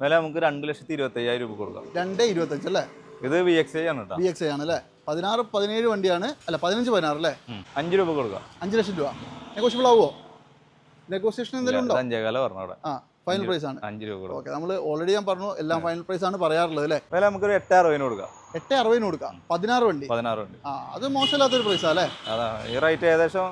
വില നമുക്ക് രണ്ട് ലക്ഷത്തി ഇരുപത്തി അയ്യായിരം രൂപ കൊടുക്കാം. രണ്ട് ഇരുപത്തഞ്ച് അല്ലേ? ഇത് വി എക്സ് ഐ ആണ് കേട്ടോ ബി എക്സ് ഐ ആണ് അല്ലേ? പതിനാറ് പതിനേഴ് വണ്ടിയാണ്. അല്ല പതിനഞ്ച് പതിനാറ് അല്ലേ. അഞ്ച് രൂപ കൊടുക്കാം. അഞ്ച് ലക്ഷം രൂപ. നെഗോഷ്യബിൾ ആവുമോ നെഗോഷിയേഷൻ എന്തെങ്കിലും ഉണ്ടോ? അഞ്ചേകാല പറഞ്ഞു ആ ഫൈനൽ പ്രൈസ് ആണ്. അഞ്ച് രൂപ കൊടുക്കാം. ഓക്കെ നമ്മൾ ഓൾറെഡി ഞാൻ പറഞ്ഞു എല്ലാം ഫൈനൽ പ്രൈസ് ആണ് പറയാറുള്ളത് അല്ലേ? വില നമുക്ക് എട്ട് അറുപതിന് കൊടുക്കാം. എട്ട് അറുപതിന് കൊടുക്കാം. പതിനാറ് വണ്ടി. പതിനാറ് വണ്ടി. ആ അത് മോശമില്ലാത്തൊരു പ്രൈസ് അല്ലേ? അതാ ഈ റേറ്റ് ഏകദേശം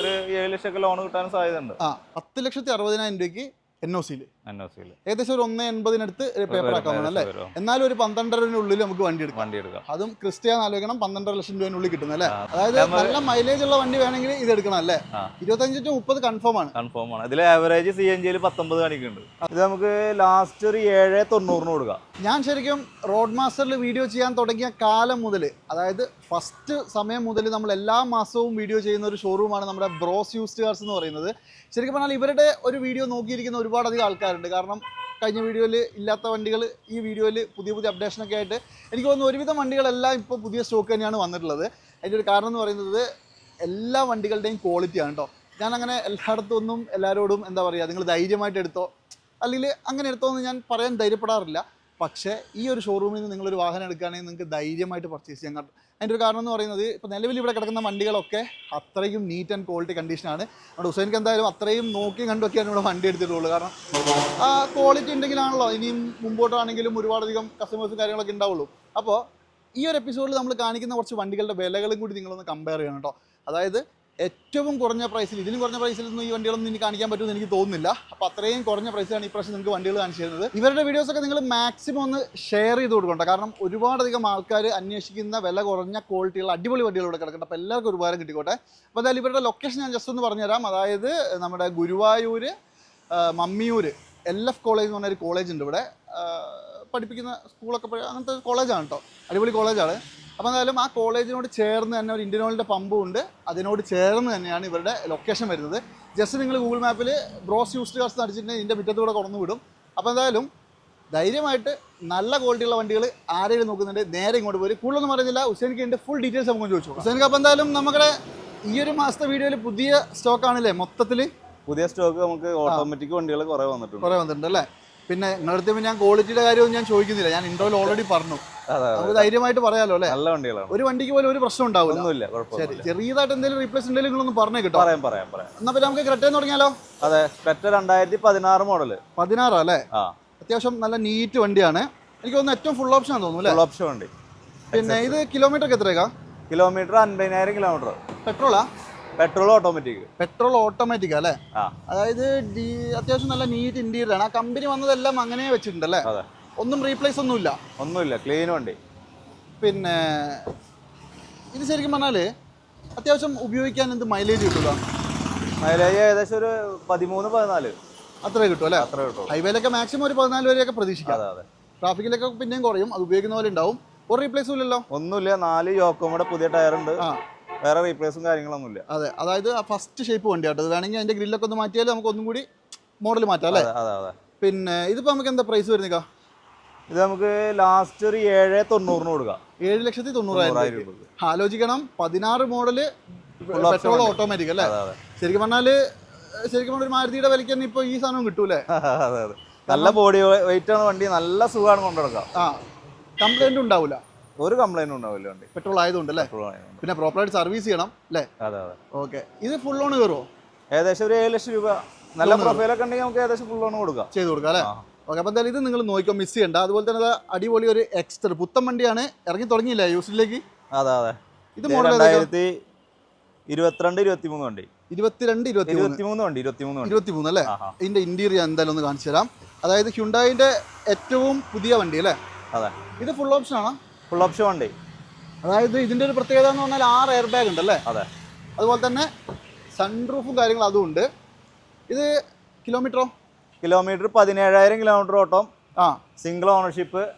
ഒരു ഏഴ് ലക്ഷമൊക്കെ ലോൺ കിട്ടാൻ സാധ്യത ഉണ്ട് ആ പത്ത് ലക്ഷത്തി അറുപതിനായിരം രൂപയ്ക്ക് എൻ ഒ സിയിൽ ഏകദേശം ഒരു ഒന്ന് എൺപതിനടുത്ത് പേപ്പർ ആക്കാൻ അല്ലേ എന്നാലും ഒരു പന്ത്രണ്ടരനുള്ളിൽ നമുക്ക് വണ്ടി എടുക്കാം. വണ്ടി എടുക്കാം. അതും ക്രിസ്റ്റിയാന്ന് ആലോചിക്കണം പന്ത്രണ്ടര ലക്ഷം രൂപേനുള്ളിൽ കിട്ടുന്ന അല്ലേ അതായത് നല്ല മൈലേജ് ഉള്ള വണ്ടി വേണമെങ്കിൽ ഇത് എടുക്കണം അല്ലേ. ഇരുപത്തഞ്ച് ടു മുപ്പത് കൺഫേം ആണ്. കൺഫേം ആണ്. ഇതിലെ ആവറേജ് സി എൻ ജിയിൽ പത്തൊമ്പത് കാണിക്കുന്നുണ്ട്. ഇത് നമുക്ക് ലാസ്റ്റ് ഒരു ഏഴ് തൊണ്ണൂറിന് കൊടുക്കാം. ഞാൻ ശരിക്കും റോഡ് മാസ്റ്ററിൽ വീഡിയോ ചെയ്യാൻ തുടങ്ങിയ കാലം മുതൽ അതായത് ഫസ്റ്റ് സമയം മുതൽ നമ്മൾ എല്ലാ മാസവും വീഡിയോ ചെയ്യുന്ന ഒരു ഷോറൂമാണ് നമ്മുടെ ബ്രോസ് യൂസ്ഡ് കാർസ് എന്ന് പറയുന്നത്. ശരിക്കും പറഞ്ഞാൽ ഇവരുടെ ഒരു വീഡിയോ നോക്കിയിരിക്കുന്ന ഒരുപാടധികം ആൾക്കാരുണ്ട്. കാരണം കഴിഞ്ഞ വീഡിയോയിൽ ഇല്ലാത്ത വണ്ടികൾ ഈ വീഡിയോയിൽ പുതിയ പുതിയ അപ്ഡേഷനൊക്കെ ആയിട്ട് എനിക്ക് തോന്നുന്നു ഒരുവിധം വണ്ടികളെല്ലാം ഇപ്പോൾ പുതിയ സ്റ്റോക്ക് തന്നെയാണ് വന്നിട്ടുള്ളത്. അതിന്റെ ഒരു കാരണം എന്ന് പറയുന്നത് എല്ലാ വണ്ടികളുടെയും ക്വാളിറ്റിയാണ് കേട്ടോ. ഞാൻ അങ്ങനെ എല്ലായിടത്തും ഒന്നും എല്ലാവരോടും എന്താ പറയുക നിങ്ങൾ ധൈര്യമായിട്ട് എടുത്തോ അല്ലെങ്കിൽ അങ്ങനെ എടുത്തോ എന്ന് ഞാൻ പറയാൻ ധൈര്യപ്പെടാറില്ല. പക്ഷേ ഈ ഒരു ഷോറൂമിൽ നിന്ന് നിങ്ങളൊരു വാഹനം എടുക്കുകയാണെങ്കിൽ നിങ്ങൾക്ക് ധൈര്യമായിട്ട് പർച്ചേസ് ചെയ്യാൻ അതിന്റെ ഒരു കാരണം എന്ന് പറയുന്നത് ഇപ്പോൾ നിലവിൽ ഇവിടെ കിടക്കുന്ന വണ്ടികളൊക്കെ അത്രയും നീറ്റ് ആൻഡ് ക്വാളിറ്റി കണ്ടീഷനാണ് നമ്മുടെ ഹുസൈൻക്ക് എന്തായാലും അത്രയും നോക്കി കണ്ടൊക്കെയാണ് ഇവിടെ വണ്ടി എടുത്തിട്ടുള്ളൂ കാരണം ആ ക്വാളിറ്റി ഉണ്ടെങ്കിലാണല്ലോ ഇനിയും മുമ്പോട്ടാണെങ്കിലും ഒരുപാടധികം കസ്റ്റമേഴ്സും കാര്യങ്ങളൊക്കെ ഉണ്ടാവുള്ളൂ. അപ്പോൾ ഈ ഒരു എപ്പിസോഡിൽ നമ്മൾ കാണിക്കുന്ന കുറച്ച് വണ്ടികളുടെ വിലകളും കൂടി നിങ്ങളൊന്ന് കമ്പയർ ചെയ്യണം കേട്ടോ. അതായത് ഏറ്റവും കുറഞ്ഞ പ്രൈസിൽ ഇതിലും കുറഞ്ഞ പ്രൈസിലൊന്നും ഈ വണ്ടികളൊന്നും ഇനി കാണിക്കാൻ പറ്റുമെന്ന് എനിക്ക് തോന്നുന്നില്ല. അപ്പോൾ അത്രയും കുറഞ്ഞ പ്രൈസിലാണ് ഈ പ്രാവശ്യം നിങ്ങൾക്ക് വണ്ടികൾ കാണിച്ചു തരുന്നത് ഇവരുടെ വീഡിയോസൊക്കെ നിങ്ങൾ മാക്സിമം ഒന്ന് ഷെയർ ചെയ്ത് കൊടുക്കണ്ട. കാരണം ഒരുപാടധികം ആൾക്കാർ അന്വേഷിക്കുന്ന വില കുറഞ്ഞ ക്വാളിറ്റിയുള്ള അടിപൊളി വണ്ടികൾ ഇവിടെ കിടക്കട്ടെ അപ്പോൾ എല്ലാവർക്കും ഒരു ഉപകാരം കിട്ടിക്കോട്ടെ. അപ്പോൾ എന്തായാലും ഇവരുടെ ലൊക്കേഷൻ ഞാൻ ജസ്റ്റ് ഒന്ന് പറഞ്ഞുതരാം. അതായത് നമ്മുടെ Guruvayur Mammiyur L F college എന്ന് പറഞ്ഞൊരു കോളേജ് ഉണ്ട് ഇവിടെ. പഠിപ്പിക്കുന്ന സ്കൂളൊക്കെ അങ്ങനത്തെ കോളേജാണ് കേട്ടോ അടിപൊളി കോളേജാണ് അപ്പോൾ എന്തായാലും ആ കോളേജിനോട് ചേർന്ന് തന്നെ ഒരു ഇന്ത്യൻ ഓയിലിന്റെ പമ്പും ഉണ്ട്. അതിനോട് ചേർന്ന് തന്നെയാണ് ഇവരുടെ ലൊക്കേഷൻ വരുന്നത്. ജസ്റ്റ് നിങ്ങൾ ഗൂഗിൾ മാപ്പിൽ ബ്രോസ് യൂസ്ഡ് കാർസ് അടിച്ചിട്ടുണ്ടെങ്കിൽ ഇതിന്റെ മുറ്റത്തൂടെ കുറന്നു വിടും. അപ്പോൾ എന്തായാലും ധൈര്യമായിട്ട് നല്ല ക്വാളിറ്റിയുള്ള വണ്ടികൾ ആരെങ്കിലും നോക്കുന്നുണ്ട് നേരെ ഇങ്ങോട്ട് പോയി കൂടുതലൊന്നും പറയുന്നില്ല ഹുസൈൻക്ക് എന്റെ ഫുൾ ഡീറ്റെയിൽസ് നമുക്ക് ചോദിച്ചു ഹുസൈൻക്ക് അപ്പോൾ എന്തായാലും നമ്മുടെ ഈ ഒരു മാസത്തെ വീഡിയോയിൽ പുതിയ സ്റ്റോക്കാണല്ലേ മൊത്തത്തിൽ പുതിയ സ്റ്റോക്ക് നമുക്ക് ഓട്ടോമാറ്റിക് വണ്ടികൾ കുറേ വന്നിട്ടുണ്ട്. കുറേ വന്നിട്ടുണ്ട് അല്ലേ? പിന്നെ നിങ്ങളുടെ അടുത്ത് ഞാൻ ക്വാളിറ്റിയുടെ കാര്യമൊന്നും ഞാൻ ചോദിക്കുന്നില്ല. ഞാൻ ഇൻട്രോയിൽ ഓൾറെഡി പറഞ്ഞു. നമുക്ക് ധൈര്യമായിട്ട് പറയാലോ അല്ലേ? നല്ല വണ്ടികളാണ്. ഒരു വണ്ടിക്ക് പോലും ഒരു പ്രശ്നം ഉണ്ടാവില്ല. ശരി ചെറിയതായിട്ട് എന്തെങ്കിലും റീപ്ലേസ് ഉണ്ടെങ്കിലും നിങ്ങളൊന്ന് പറഞ്ഞു കേട്ടോ. പറയാം പറയാം പറയാം. എന്നാ പിന്നെ നമുക്ക് ക്രെറ്റേന്ന് തുടങ്ങിയാലോ? അതെ ക്രെറ്റ രണ്ടായിരത്തി പതിനാറ് മോഡൽ പതിനാറ് അല്ലേ? അത്യാവശ്യം നല്ല നീറ്റ് വണ്ടിയാണ്. എനിക്ക് തോന്നുന്നു ഏറ്റവും ഫുൾ ഓപ്ഷൻ തോന്നുന്നു അല്ലേ? ഫുൾ ഓപ്ഷൻ വണ്ടി. പിന്നെ ഇത് കിലോമീറ്റർ ഒക്കെ എത്രയാ? കിലോമീറ്റർ അൻപതിനായിരം കിലോമീറ്റർ പെട്രോളാ പെട്രോൾ ഓട്ടോമാറ്റിക്. പെട്രോൾ ഓട്ടോമാറ്റിക് അല്ലേ? അതായത് അത്യാവശ്യം നല്ല നീറ്റ് ഇന്റീരിയർ ആണ്. ആ കമ്പനി വന്നതെല്ലാം അങ്ങനെ വെച്ചിട്ടുണ്ട് അല്ലേ ഒന്നും റീപ്ലേസ് ഒന്നുമില്ല. ഒന്നുമില്ല. ക്ലീൻ വണ്ടി. പിന്നെ ഇത് ശരിക്കും പറഞ്ഞാൽ അത്യാവശ്യം ഉപയോഗിക്കാൻ എന്ത് മൈലേജ് കിട്ടുക? മൈലേജ് ഏകദേശം ഒരു പതിമൂന്ന് പതിനാല്. അത്രേ കിട്ടും അല്ലേ? അത്രേ കിട്ടും ഹൈവേയിലൊക്കെ മാക്സിമം ഒരു പതിനാല് വരെയൊക്കെ പ്രതീക്ഷിക്കാം. അതെ അതെ. ട്രാഫിക്കിലൊക്കെ പിന്നെയും കുറയും. അത് ഉപയോഗിക്കുന്ന പോലെ ഉണ്ടാവും. ഒരു റീപ്ലേസ് ഇല്ലല്ലോ? ഒന്നുമില്ല. നാല് യോക്കും യോക്കോമയുടെ പുതിയ ടയർ ഉണ്ട്. ആ. വേറെ റീപ്ലേസും കാര്യങ്ങളൊന്നുമില്ല. അതെ അതായത് ഫസ്റ്റ് ഷേപ്പ് വണ്ടി കേട്ടോ. ഇത് വേണമെങ്കിൽ അതിന്റെ ഗ്രില്ലൊക്കെ ഒന്ന് മാറ്റിയാൽ നമുക്ക് ഒന്നും കൂടി മോഡൽ മാറ്റാം അല്ലേ? അതെ അതെ പിന്നെ ഇതിപ്പോ നമുക്ക് എന്താ പ്രൈസ് വരുന്നേക്കാ? ഇത് നമുക്ക് ലാസ്റ്റ് ഒരു ഏഴ് തൊണ്ണൂറിന് കൊടുക്കാം. ഏഴ് ലക്ഷത്തി തൊണ്ണൂറായിരം. രൂപ ആലോചിക്കണം. പതിനാറ് മോഡൽ പെട്രോൾ ഓട്ടോമാറ്റിക് അല്ലേ? ശരിക്കും പറഞ്ഞാൽ ശരിക്കും പറഞ്ഞാൽ ഒരു മാരുതിയുടെ വിലയ്ക്ക് തന്നെ ഇപ്പൊ ഈ സാധനം കിട്ടൂലേ? നല്ല ബോഡി വെയിറ്റ് ആണ് വണ്ടി നല്ല സുഖമാണ് കൊണ്ടുനടക്കാം. ആ കംപ്ലൈന്റ് ഉണ്ടാവില്ല ഒരു കംപ്ലൈന്റ് ഉണ്ടാവില്ല വണ്ടി. പെട്രോൾ ആയതുകൊണ്ട് അല്ലേ? പെട്രോൾ ആയതുകൊണ്ട്. പിന്നെ പ്രോപ്പറായിട്ട് സർവീസ് ചെയ്യണം അല്ലേ? അതെ അതെ. ഓക്കെ ഇത് ഫുൾ ഓൺ കയറുമോ ഏകദേശം ഒരു ഏഴ് ലക്ഷം രൂപ. നല്ല പ്രൊഫൈലൊക്കെ ഉണ്ടെങ്കിൽ നമുക്ക് ഏകദേശം ഫുൾ ലോൺ കൊടുക്കാം. ചെയ്ത് കൊടുക്കാം അല്ലേ. ഓക്കെ അപ്പോൾ എന്തായാലും ഇത് നിങ്ങൾ നോക്കിയോ മിസ് ചെയ്യണ്ട. അതുപോലെ തന്നെ അടിപൊളി ഒരു എക്സ്റ്റർ പുത്തൻ വണ്ടിയാണ്. ഇറങ്ങി തുടങ്ങിയില്ലേ യൂസിലേക്ക്? അതെ അതെ. ഇത് മോഡൽ രണ്ടായിരത്തി ഇരുപത്തിരണ്ട് ഇരുപത്തി മൂന്ന് വണ്ടി. ഇരുപത്തിരണ്ട് ഇരുപത്തി മൂന്ന് ഇരുപത്തിമൂന്ന് വണ്ടി ഇരുപത്തിമൂന്ന് വണ്ടി. ഇരുപത്തി മൂന്ന് അല്ലേ. ഇതിന്റെ ഇന്റീരിയർ എന്തായാലും ഒന്ന് കാണിച്ചു തരാം. അതായത് ഹ്യുണ്ടായിന്റെ ഏറ്റവും പുതിയ വണ്ടി അല്ലേ? അതെ. ഇത് ഫുൾ ഓപ്ഷൻ ആണ്? ഫുൾ ഓപ്ഷൻ വണ്ടി. അതായത് ഇതിന്റെ ഒരു പ്രത്യേകത എന്ന് പറഞ്ഞാൽ ആറ് എയർ ബാഗ് ഉണ്ട് അല്ലേ? അതെ. അതുപോലെ തന്നെ സൺറൂഫും കാര്യങ്ങളും അതും ഉണ്ട്. ഇത് കിലോമീറ്ററോ കിലോമീറ്റർ പതിനേഴായിരം കിലോമീറ്റർ ഓട്ടം. ആ. സിംഗിൾ ഓണർഷിപ്പ്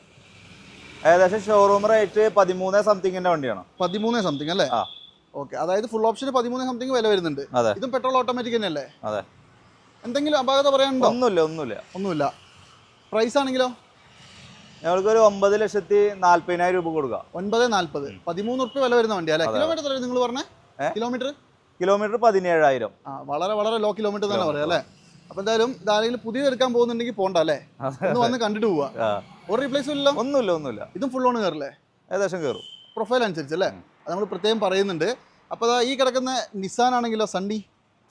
ഏകദേശം ഷോറൂം റേറ്റ് പതിമൂന്ന് സംതിങ്ങിന്റെ വണ്ടിയാണ്. പതിമൂന്ന് സംതിങ് അല്ലേ? ആ. ഓക്കെ അതായത് ഫുൾ ഓപ്ഷൻ പതിമൂന്ന് സംതിങ് വില വരുന്നുണ്ട്. അതെ. ഇതും പെട്രോൾ ഓട്ടോമാറ്റിക് തന്നെയല്ലേ? അതെ. എന്തെങ്കിലും അപാകത പറയാനുണ്ടോ? ഒന്നുമില്ല ഒന്നുമില്ല. ഒന്നുമില്ല. പ്രൈസ് ആണെങ്കിലോ? ഞങ്ങൾക്ക് ഒരു ഒമ്പത് ലക്ഷത്തി നാല്പതിനായിരം രൂപ കൊടുക്കുക ഒൻപത് നാല്പത്. പതിമൂന്ന് റുപ്യ വില വരുന്ന വണ്ടി അല്ലേ? കിലോമീറ്റർ നിങ്ങൾ പറഞ്ഞേ? കിലോമീറ്റർ? കിലോമീറ്റർ പതിനേഴായിരം. ആ വളരെ വളരെ ലോ കിലോമീറ്റർ തന്നെ പറയാം അല്ലേ? അപ്പൊ എന്തായാലും ഇതാരെങ്കിലും പുതിയത് എടുക്കാൻ പോകുന്നുണ്ടെങ്കിൽ പോണ്ട അല്ലേ? ഒന്ന് വന്ന് കണ്ടിട്ട് പോവാ. ഒരു റീപ്ലേസും ഇല്ല? ഒന്നുമില്ല ഒന്നുമില്ല. ഇതും ഫുൾ ഓൺ കയറില്ലേ ഏകദേശം കയറും പ്രൊഫൈൽ അനുസരിച്ച് അല്ലേ? അത് നമ്മൾ പ്രത്യേകം പറയുന്നുണ്ട്. അപ്പോൾ അതാ ഈ കിടക്കുന്ന നിസാൻ ആണെങ്കിലോ സണ്ണി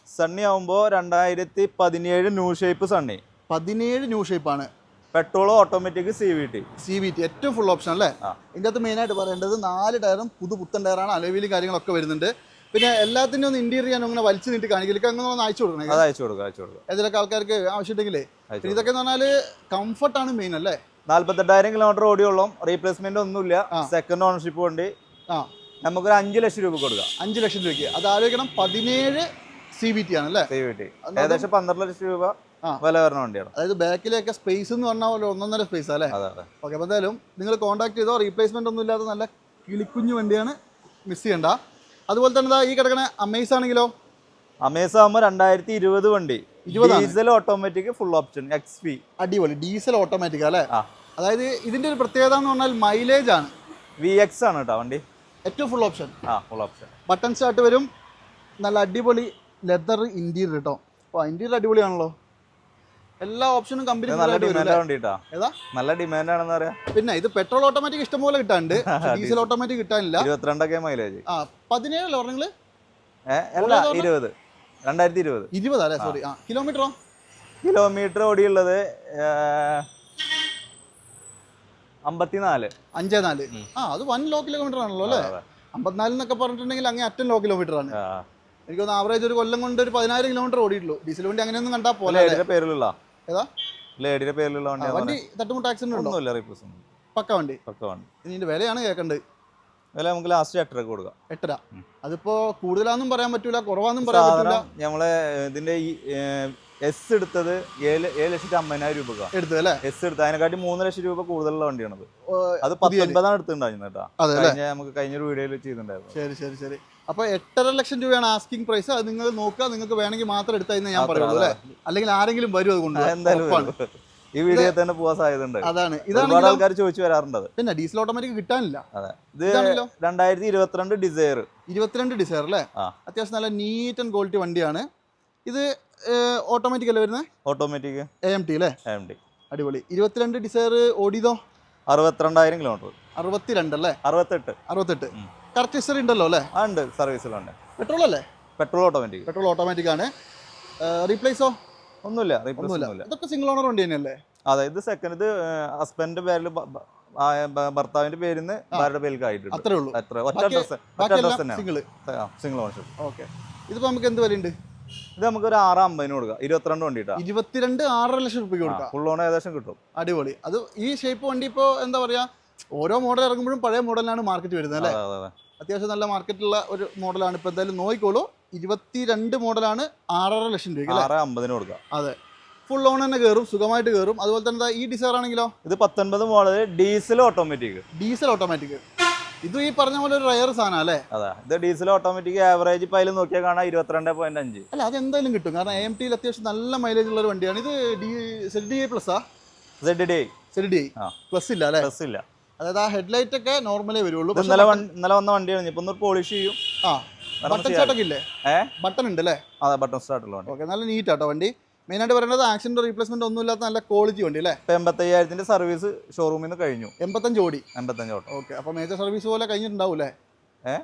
സണ്ണി ആവുമ്പോൾ രണ്ടായിരത്തി പതിനേഴ് ന്യൂ ഷേപ്പ് സണ്ണി പതിനേഴ് ന്യൂ ഷേപ്പാണ് petrol automatic C V T C V T ഏറ്റവും ഫുൾ ഓപ്ഷൻ അല്ലേ. ഇതിന്റെ അകത്ത് മെയിനായിട്ട് പറയേണ്ടത് നാല് ടയറും പുതു പുത്തൻ ടയറാണ് അലവിലും കാര്യങ്ങളൊക്കെ വരുന്നുണ്ട്. പിന്നെ എല്ലാത്തിനും ഒന്ന് ഇന്റീരിയർ ഞാൻ അങ്ങനെ വലിച്ചു നീട്ടി കാണിക്കില്ല അങ്ങനെ ഒന്ന് അയച്ചു കൊടുക്കണം അത് അയച്ചു കൊടുക്കുക അയച്ചു കൊടുക്കുക ഏതൊക്കെ ആൾക്കാർക്ക് ആവശ്യമുണ്ടെങ്കിലേ. ഇതൊക്കെ എന്ന് പറഞ്ഞാൽ കംഫർട്ടാണ് മെയിൻ അല്ലേ? നാല്പത്തെട്ടായിരം കിലോമീറ്റർ ഓടിയുള്ളൂ റീപ്ലേസ്മെന്റ് ഒന്നുമില്ല. ഇല്ല സെക്കൻഡ് ഓണർഷിപ്പ് വണ്ടി. ആ. നമുക്കൊരു അഞ്ച് ലക്ഷം രൂപ കൊടുക്കാം. അഞ്ച് ലക്ഷം രൂപയ്ക്ക്. അത് ആലോചിക്കണം പതിനേഴ് സി ബി ടി ആണ് അല്ലേ സി ബി ടി ഏകദേശം പന്ത്രണ്ട് ലക്ഷം രൂപ. വില വരുന്ന വണ്ടിയാണ്. അതായത് ബാക്കിലൊക്കെ സ്പേസ് എന്ന് പറഞ്ഞാൽ പോലെ ഒന്നൊന്നര സ്പേസ് അല്ലേ? അതെ അതെ. ഓക്കെ അപ്പോൾ എന്തായാലും നിങ്ങൾ കോൺടാക്ട് ചെയ്തോ റീപ്ലേസ്മെന്റ് ഒന്നും ഇല്ലാത്ത നല്ല കിളിക്കുഞ്ഞു വണ്ടിയാണ് മിസ് ചെയ്യണ്ട. അതുപോലെ തന്നെ ഈ കിടക്കണ അമേസ് ആണെങ്കിലോ? അമേസ് ആകുമ്പോൾ രണ്ടായിരത്തി ഇരുപത് വണ്ടി. Diesel automatic full option X P അടിപൊളി. ഡീസൽ ഓട്ടോമാറ്റിക് അല്ലേ? അതായത് ഇതിന്റെ ഒരു പ്രത്യേകത എന്ന് പറഞ്ഞാൽ മൈലേജ് ആണ്. വി എക്സ് ആണ് കേട്ടോ വണ്ടി. ഏറ്റവും ഫുൾ ഓപ്ഷൻ ആ ഫുൾ ഓപ്ഷൻ ബട്ടൺ സ്റ്റാർട്ട് വരും. നല്ല അടിപൊളി ലെതർ ഇന്റീരിയർ കേട്ടോ അപ്പോൾ ഇന്റീരിയർ അടിപൊളിയാണല്ലോ. എല്ലാ ഓപ്ഷനും കമ്പനി നല്ല ഡിമാൻഡ് വണ്ടി കേട്ടോ ഏതാ? നല്ല ഡിമാൻഡ് ആണെന്ന് പറയാം. പിന്നെ ഇത് പെട്രോൾ ഓട്ടോമാറ്റിക് ഇഷ്ടംപോലെ കിട്ടാണ്ട്. ഡീസൽ ഓട്ടോമാറ്റിക് കിട്ടാനില്ല. ഇരുപത്തിരണ്ടൊക്കെ മൈലേജ് ആ ഏ അല്ല ഇരുപത് രണ്ടായിരത്തി ഇരുപത്. ഇരുപത് അല്ലേ? സോറി ആ കിലോമീറ്ററോ കിലോമീറ്റർ ഓടിയുള്ളത് അമ്പത്തിനാല്. അഞ്ചേ നാല് ആ അത് വൺ ലോ കിലോമീറ്റർ ആണല്ലോ അല്ലേ. അമ്പത്തിനാല് എന്നൊക്കെ പറഞ്ഞിട്ടുണ്ടെങ്കിൽ അങ്ങേ അറ്റൻ ലോ കിലോമീറ്റർ ആണ്. എനിക്ക് തോന്നുന്നു ആവറേജ് ഒരു കൊല്ലം കൊണ്ട് ഒരു പതിനായിരം കിലോമീറ്റർ ഓടിയിട്ടുള്ളൂ. ഡീസൽ വണ്ടി അങ്ങനെയൊന്നും കണ്ടാൽ പോലെ പേരിലുള്ള? ഏതാ? ലേഡിയുടെ പേരിലുള്ള വണ്ടി വണ്ടി തട്ടുമുട്ട് ആക്സിഡന്റ് ഉണ്ടോ? ഒന്നുമില്ല റീപ്ലേസ് ഒന്നും പക്ക വണ്ടി. പക്ക വണ്ടി. ഇതിന്റെ വിലയാണ് കേൾക്കേണ്ടത് വില നമുക്ക് ലാസ്റ്റ് എട്ടരക്ക് കൊടുക്കാം. എട്ടര. അതിപ്പോ കൂടുതലാന്നും പറയാൻ പറ്റൂല കുറവാന്നും പറയാൻ പറ്റൂല. ഞമ്മളെ ഇതിന്റെ ഈ എസ് എടുത്തത് ഏഴ് ഏഴ് ലക്ഷത്തി അമ്പതിനായിരം രൂപ എടുത്തു അല്ലേ? എസ് എടുത്ത് അതിനെക്കാട്ടി മൂന്ന് ലക്ഷം രൂപ കൂടുതലുള്ള വണ്ടിയാണത്. അത്. പത്തൊൻപതാണ് എടുത്തിട്ടുണ്ടായിരുന്നു കേട്ടോ. നമുക്ക് കഴിഞ്ഞൊരു വീഡിയോയിൽ ചെയ്തിട്ടുണ്ടായിരുന്നു. ശരി ശരി ശരി. അപ്പൊ എട്ടര ലക്ഷം രൂപയാണ് ആസ്കിംഗ് പ്രൈസ് അത് നിങ്ങൾ നോക്കുക. നിങ്ങൾക്ക് വേണമെങ്കിൽ മാത്രം എടുത്താൽ ഞാൻ പറയുള്ളൂ അല്ലേ? അല്ലെങ്കിൽ ആരെങ്കിലും വരും അതുകൊണ്ട്. ഈ വീഡിയോ തന്നെ പോകാൻ സാധ്യതയുണ്ട്. അതാണ്. ഇതാണ് ആൾക്കാർ ചോദിച്ചു വരാറുണ്ട് പിന്നെ ഡീസൽ ഓട്ടോമാറ്റിക് കിട്ടാനില്ല. ഇത് രണ്ടായിരത്തി ഇരുപത്തിരണ്ട് ഡിസയർ ഇരുപത്തിരണ്ട് ഡിസയർ അല്ലേ? അത്യാവശ്യം നല്ല നീറ്റ് ആൻഡ് ക്വാളിറ്റി വണ്ടിയാണ്. ഇത് ഓട്ടോമാറ്റിക് അല്ലേ വരുന്നത്? ഓട്ടോമാറ്റിക് എ എം ടി അല്ലേ? എം ടി അടിപൊളി. ഇരുപത്തിരണ്ട് ഡിസയർ ഓടിയതോ? അറുപത്തിരണ്ടായിരം കിലോമീറ്റർ അറുപത്തിരണ്ട് അല്ലേ? അറുപത്തെട്ട്. അറുപത്തെട്ട്. കറക്റ്റ് ഹിസ്റ്ററി ഉണ്ടല്ലോ അല്ലേ? ഉണ്ട്. സർവീസിലുണ്ട്. പെട്രോൾ അല്ലേ? പെട്രോൾ ഓട്ടോമാറ്റിക് പെട്രോൾ ഓട്ടോമാറ്റിക് ആണ്. റീപ്ലേസോ ഒന്നുമില്ല. റീപ്ലേസ് ഒന്നുമില്ല. ഇതൊക്കെ സിംഗിൾ ഓണർ വണ്ടി തന്നെയല്ലേ? അതെ ഇത് സെക്കൻഡ് ഇത് ഹസ്ബൻഡിന്റെ പേരിൽ ഭർത്താവിന്റെ പേരിൽ നിന്ന് ഭാര്യയുടെ പേരിൽ ആയിട്ടുണ്ട് അത്രേ ഉള്ളൂ. എത്ര ഒറ്റ സിംഗിൾ സിംഗിൾ ഓണർഷിപ്പ് ഓക്കെ ഇതിപ്പോ നമുക്ക് എന്ത് വിലയുണ്ട്? ഇത് നമുക്ക് ഒരു ആറ് അമ്പതിന് കൊടുക്കാം. ഇരുപത്തിരണ്ട് വണ്ടി ഇരുപത്തിരണ്ട് ആറര ലക്ഷം രൂപ കൊടുക്കാം. ഫുൾ ഓൺ ഏകദേശം കിട്ടും. അടിപൊളി. അത് ഈ ഷേപ്പ് വണ്ടി ഇപ്പോ എന്താ പറയാ? ഓരോ മോഡൽ ഇറങ്ങുമ്പോഴും പഴയ മോഡലാണ് മാർക്കറ്റ് വരുന്നത് അല്ലേ? അത്യാവശ്യം നല്ല മാർക്കറ്റുള്ള ഒരു മോഡലാണ്. ഇപ്പോൾ എന്തായാലും നോക്കിക്കോളൂ. ഇരുപത്തിരണ്ട് മോഡലാണ് ആറര ലക്ഷം രൂപ ആറ് അമ്പതിന് കൊടുക്കുക അതെ. ഫുൾ ഓൺ തന്നെ കയറും സുഖമായിട്ട് കയറും അതുപോലെ തന്നെ ഈ ഡിസൈർ ആണെങ്കിലോ? ഇത് പത്തൊൻപത് model diesel automatic diesel automatic ഇത് ഈ പറഞ്ഞ പോലെ ഒരു റയർ സാധനം അല്ലേ? അതെ. ഇത് ഡീസൽ ഓട്ടോമാറ്റിക് ആവറേജ് ഇപ്പം അതിൽ നോക്കിയാൽ കാണാം ഇരുപത്തിരണ്ട് പോയിന്റ് അഞ്ച്. അല്ല അത് എന്തായാലും കിട്ടും. കാരണം എം ടിയിൽ അത്യാവശ്യം നല്ല മൈലേജ് ഉള്ള ഒരു വണ്ടിയാണ്. ഇത് ഡി സെഡ് ഡി ഐ ആ? Z D Z D I plus ഇല്ല അല്ലേ? പ്ലസ് ഇല്ല. അതായത് ആ ഹെഡ്ലൈറ്റ് ഒക്കെ നോർമലേ വരുള്ളൂ. ഇന്നലെ ഇന്നലെ വന്ന വണ്ടിയാണ്. ഇപ്പൊ ഒന്ന് പോളിഷ് ചെയ്യും. ആ ബട്ടൺ സ്റ്റാർട്ട് സ്റ്റാർട്ടൊക്കെ ഇല്ലേ ഏ? ബട്ടൺ ഉണ്ട് അല്ലേ? അതെ ബട്ടൺ സ്റ്റാർട്ടുള്ള വണ്ടി. ഓക്കെ നല്ല നീറ്റ് ആട്ടോ വണ്ടി. മെയിൻ ആയിട്ട് പറയുന്നത് ആക്സിഡന്റ് റീപ്ലേസ്മെന്റ് ഒന്നും ഇല്ലാത്ത നല്ല ക്വാളിറ്റി വണ്ടി അല്ലേ? ഇപ്പൊ എൺപത്തയ്യായിരത്തിന്റെ സർവീസ് ഷോറൂമിൽ നിന്ന് കഴിഞ്ഞു. എൺപത്തഞ്ച് ഓടി എൺപത്തഞ്ച് ഓട്ടോ ഓക്കെ അപ്പൊ മേജർ സർവീസ് പോലെ കഴിഞ്ഞിട്ടുണ്ടാവൂലേ?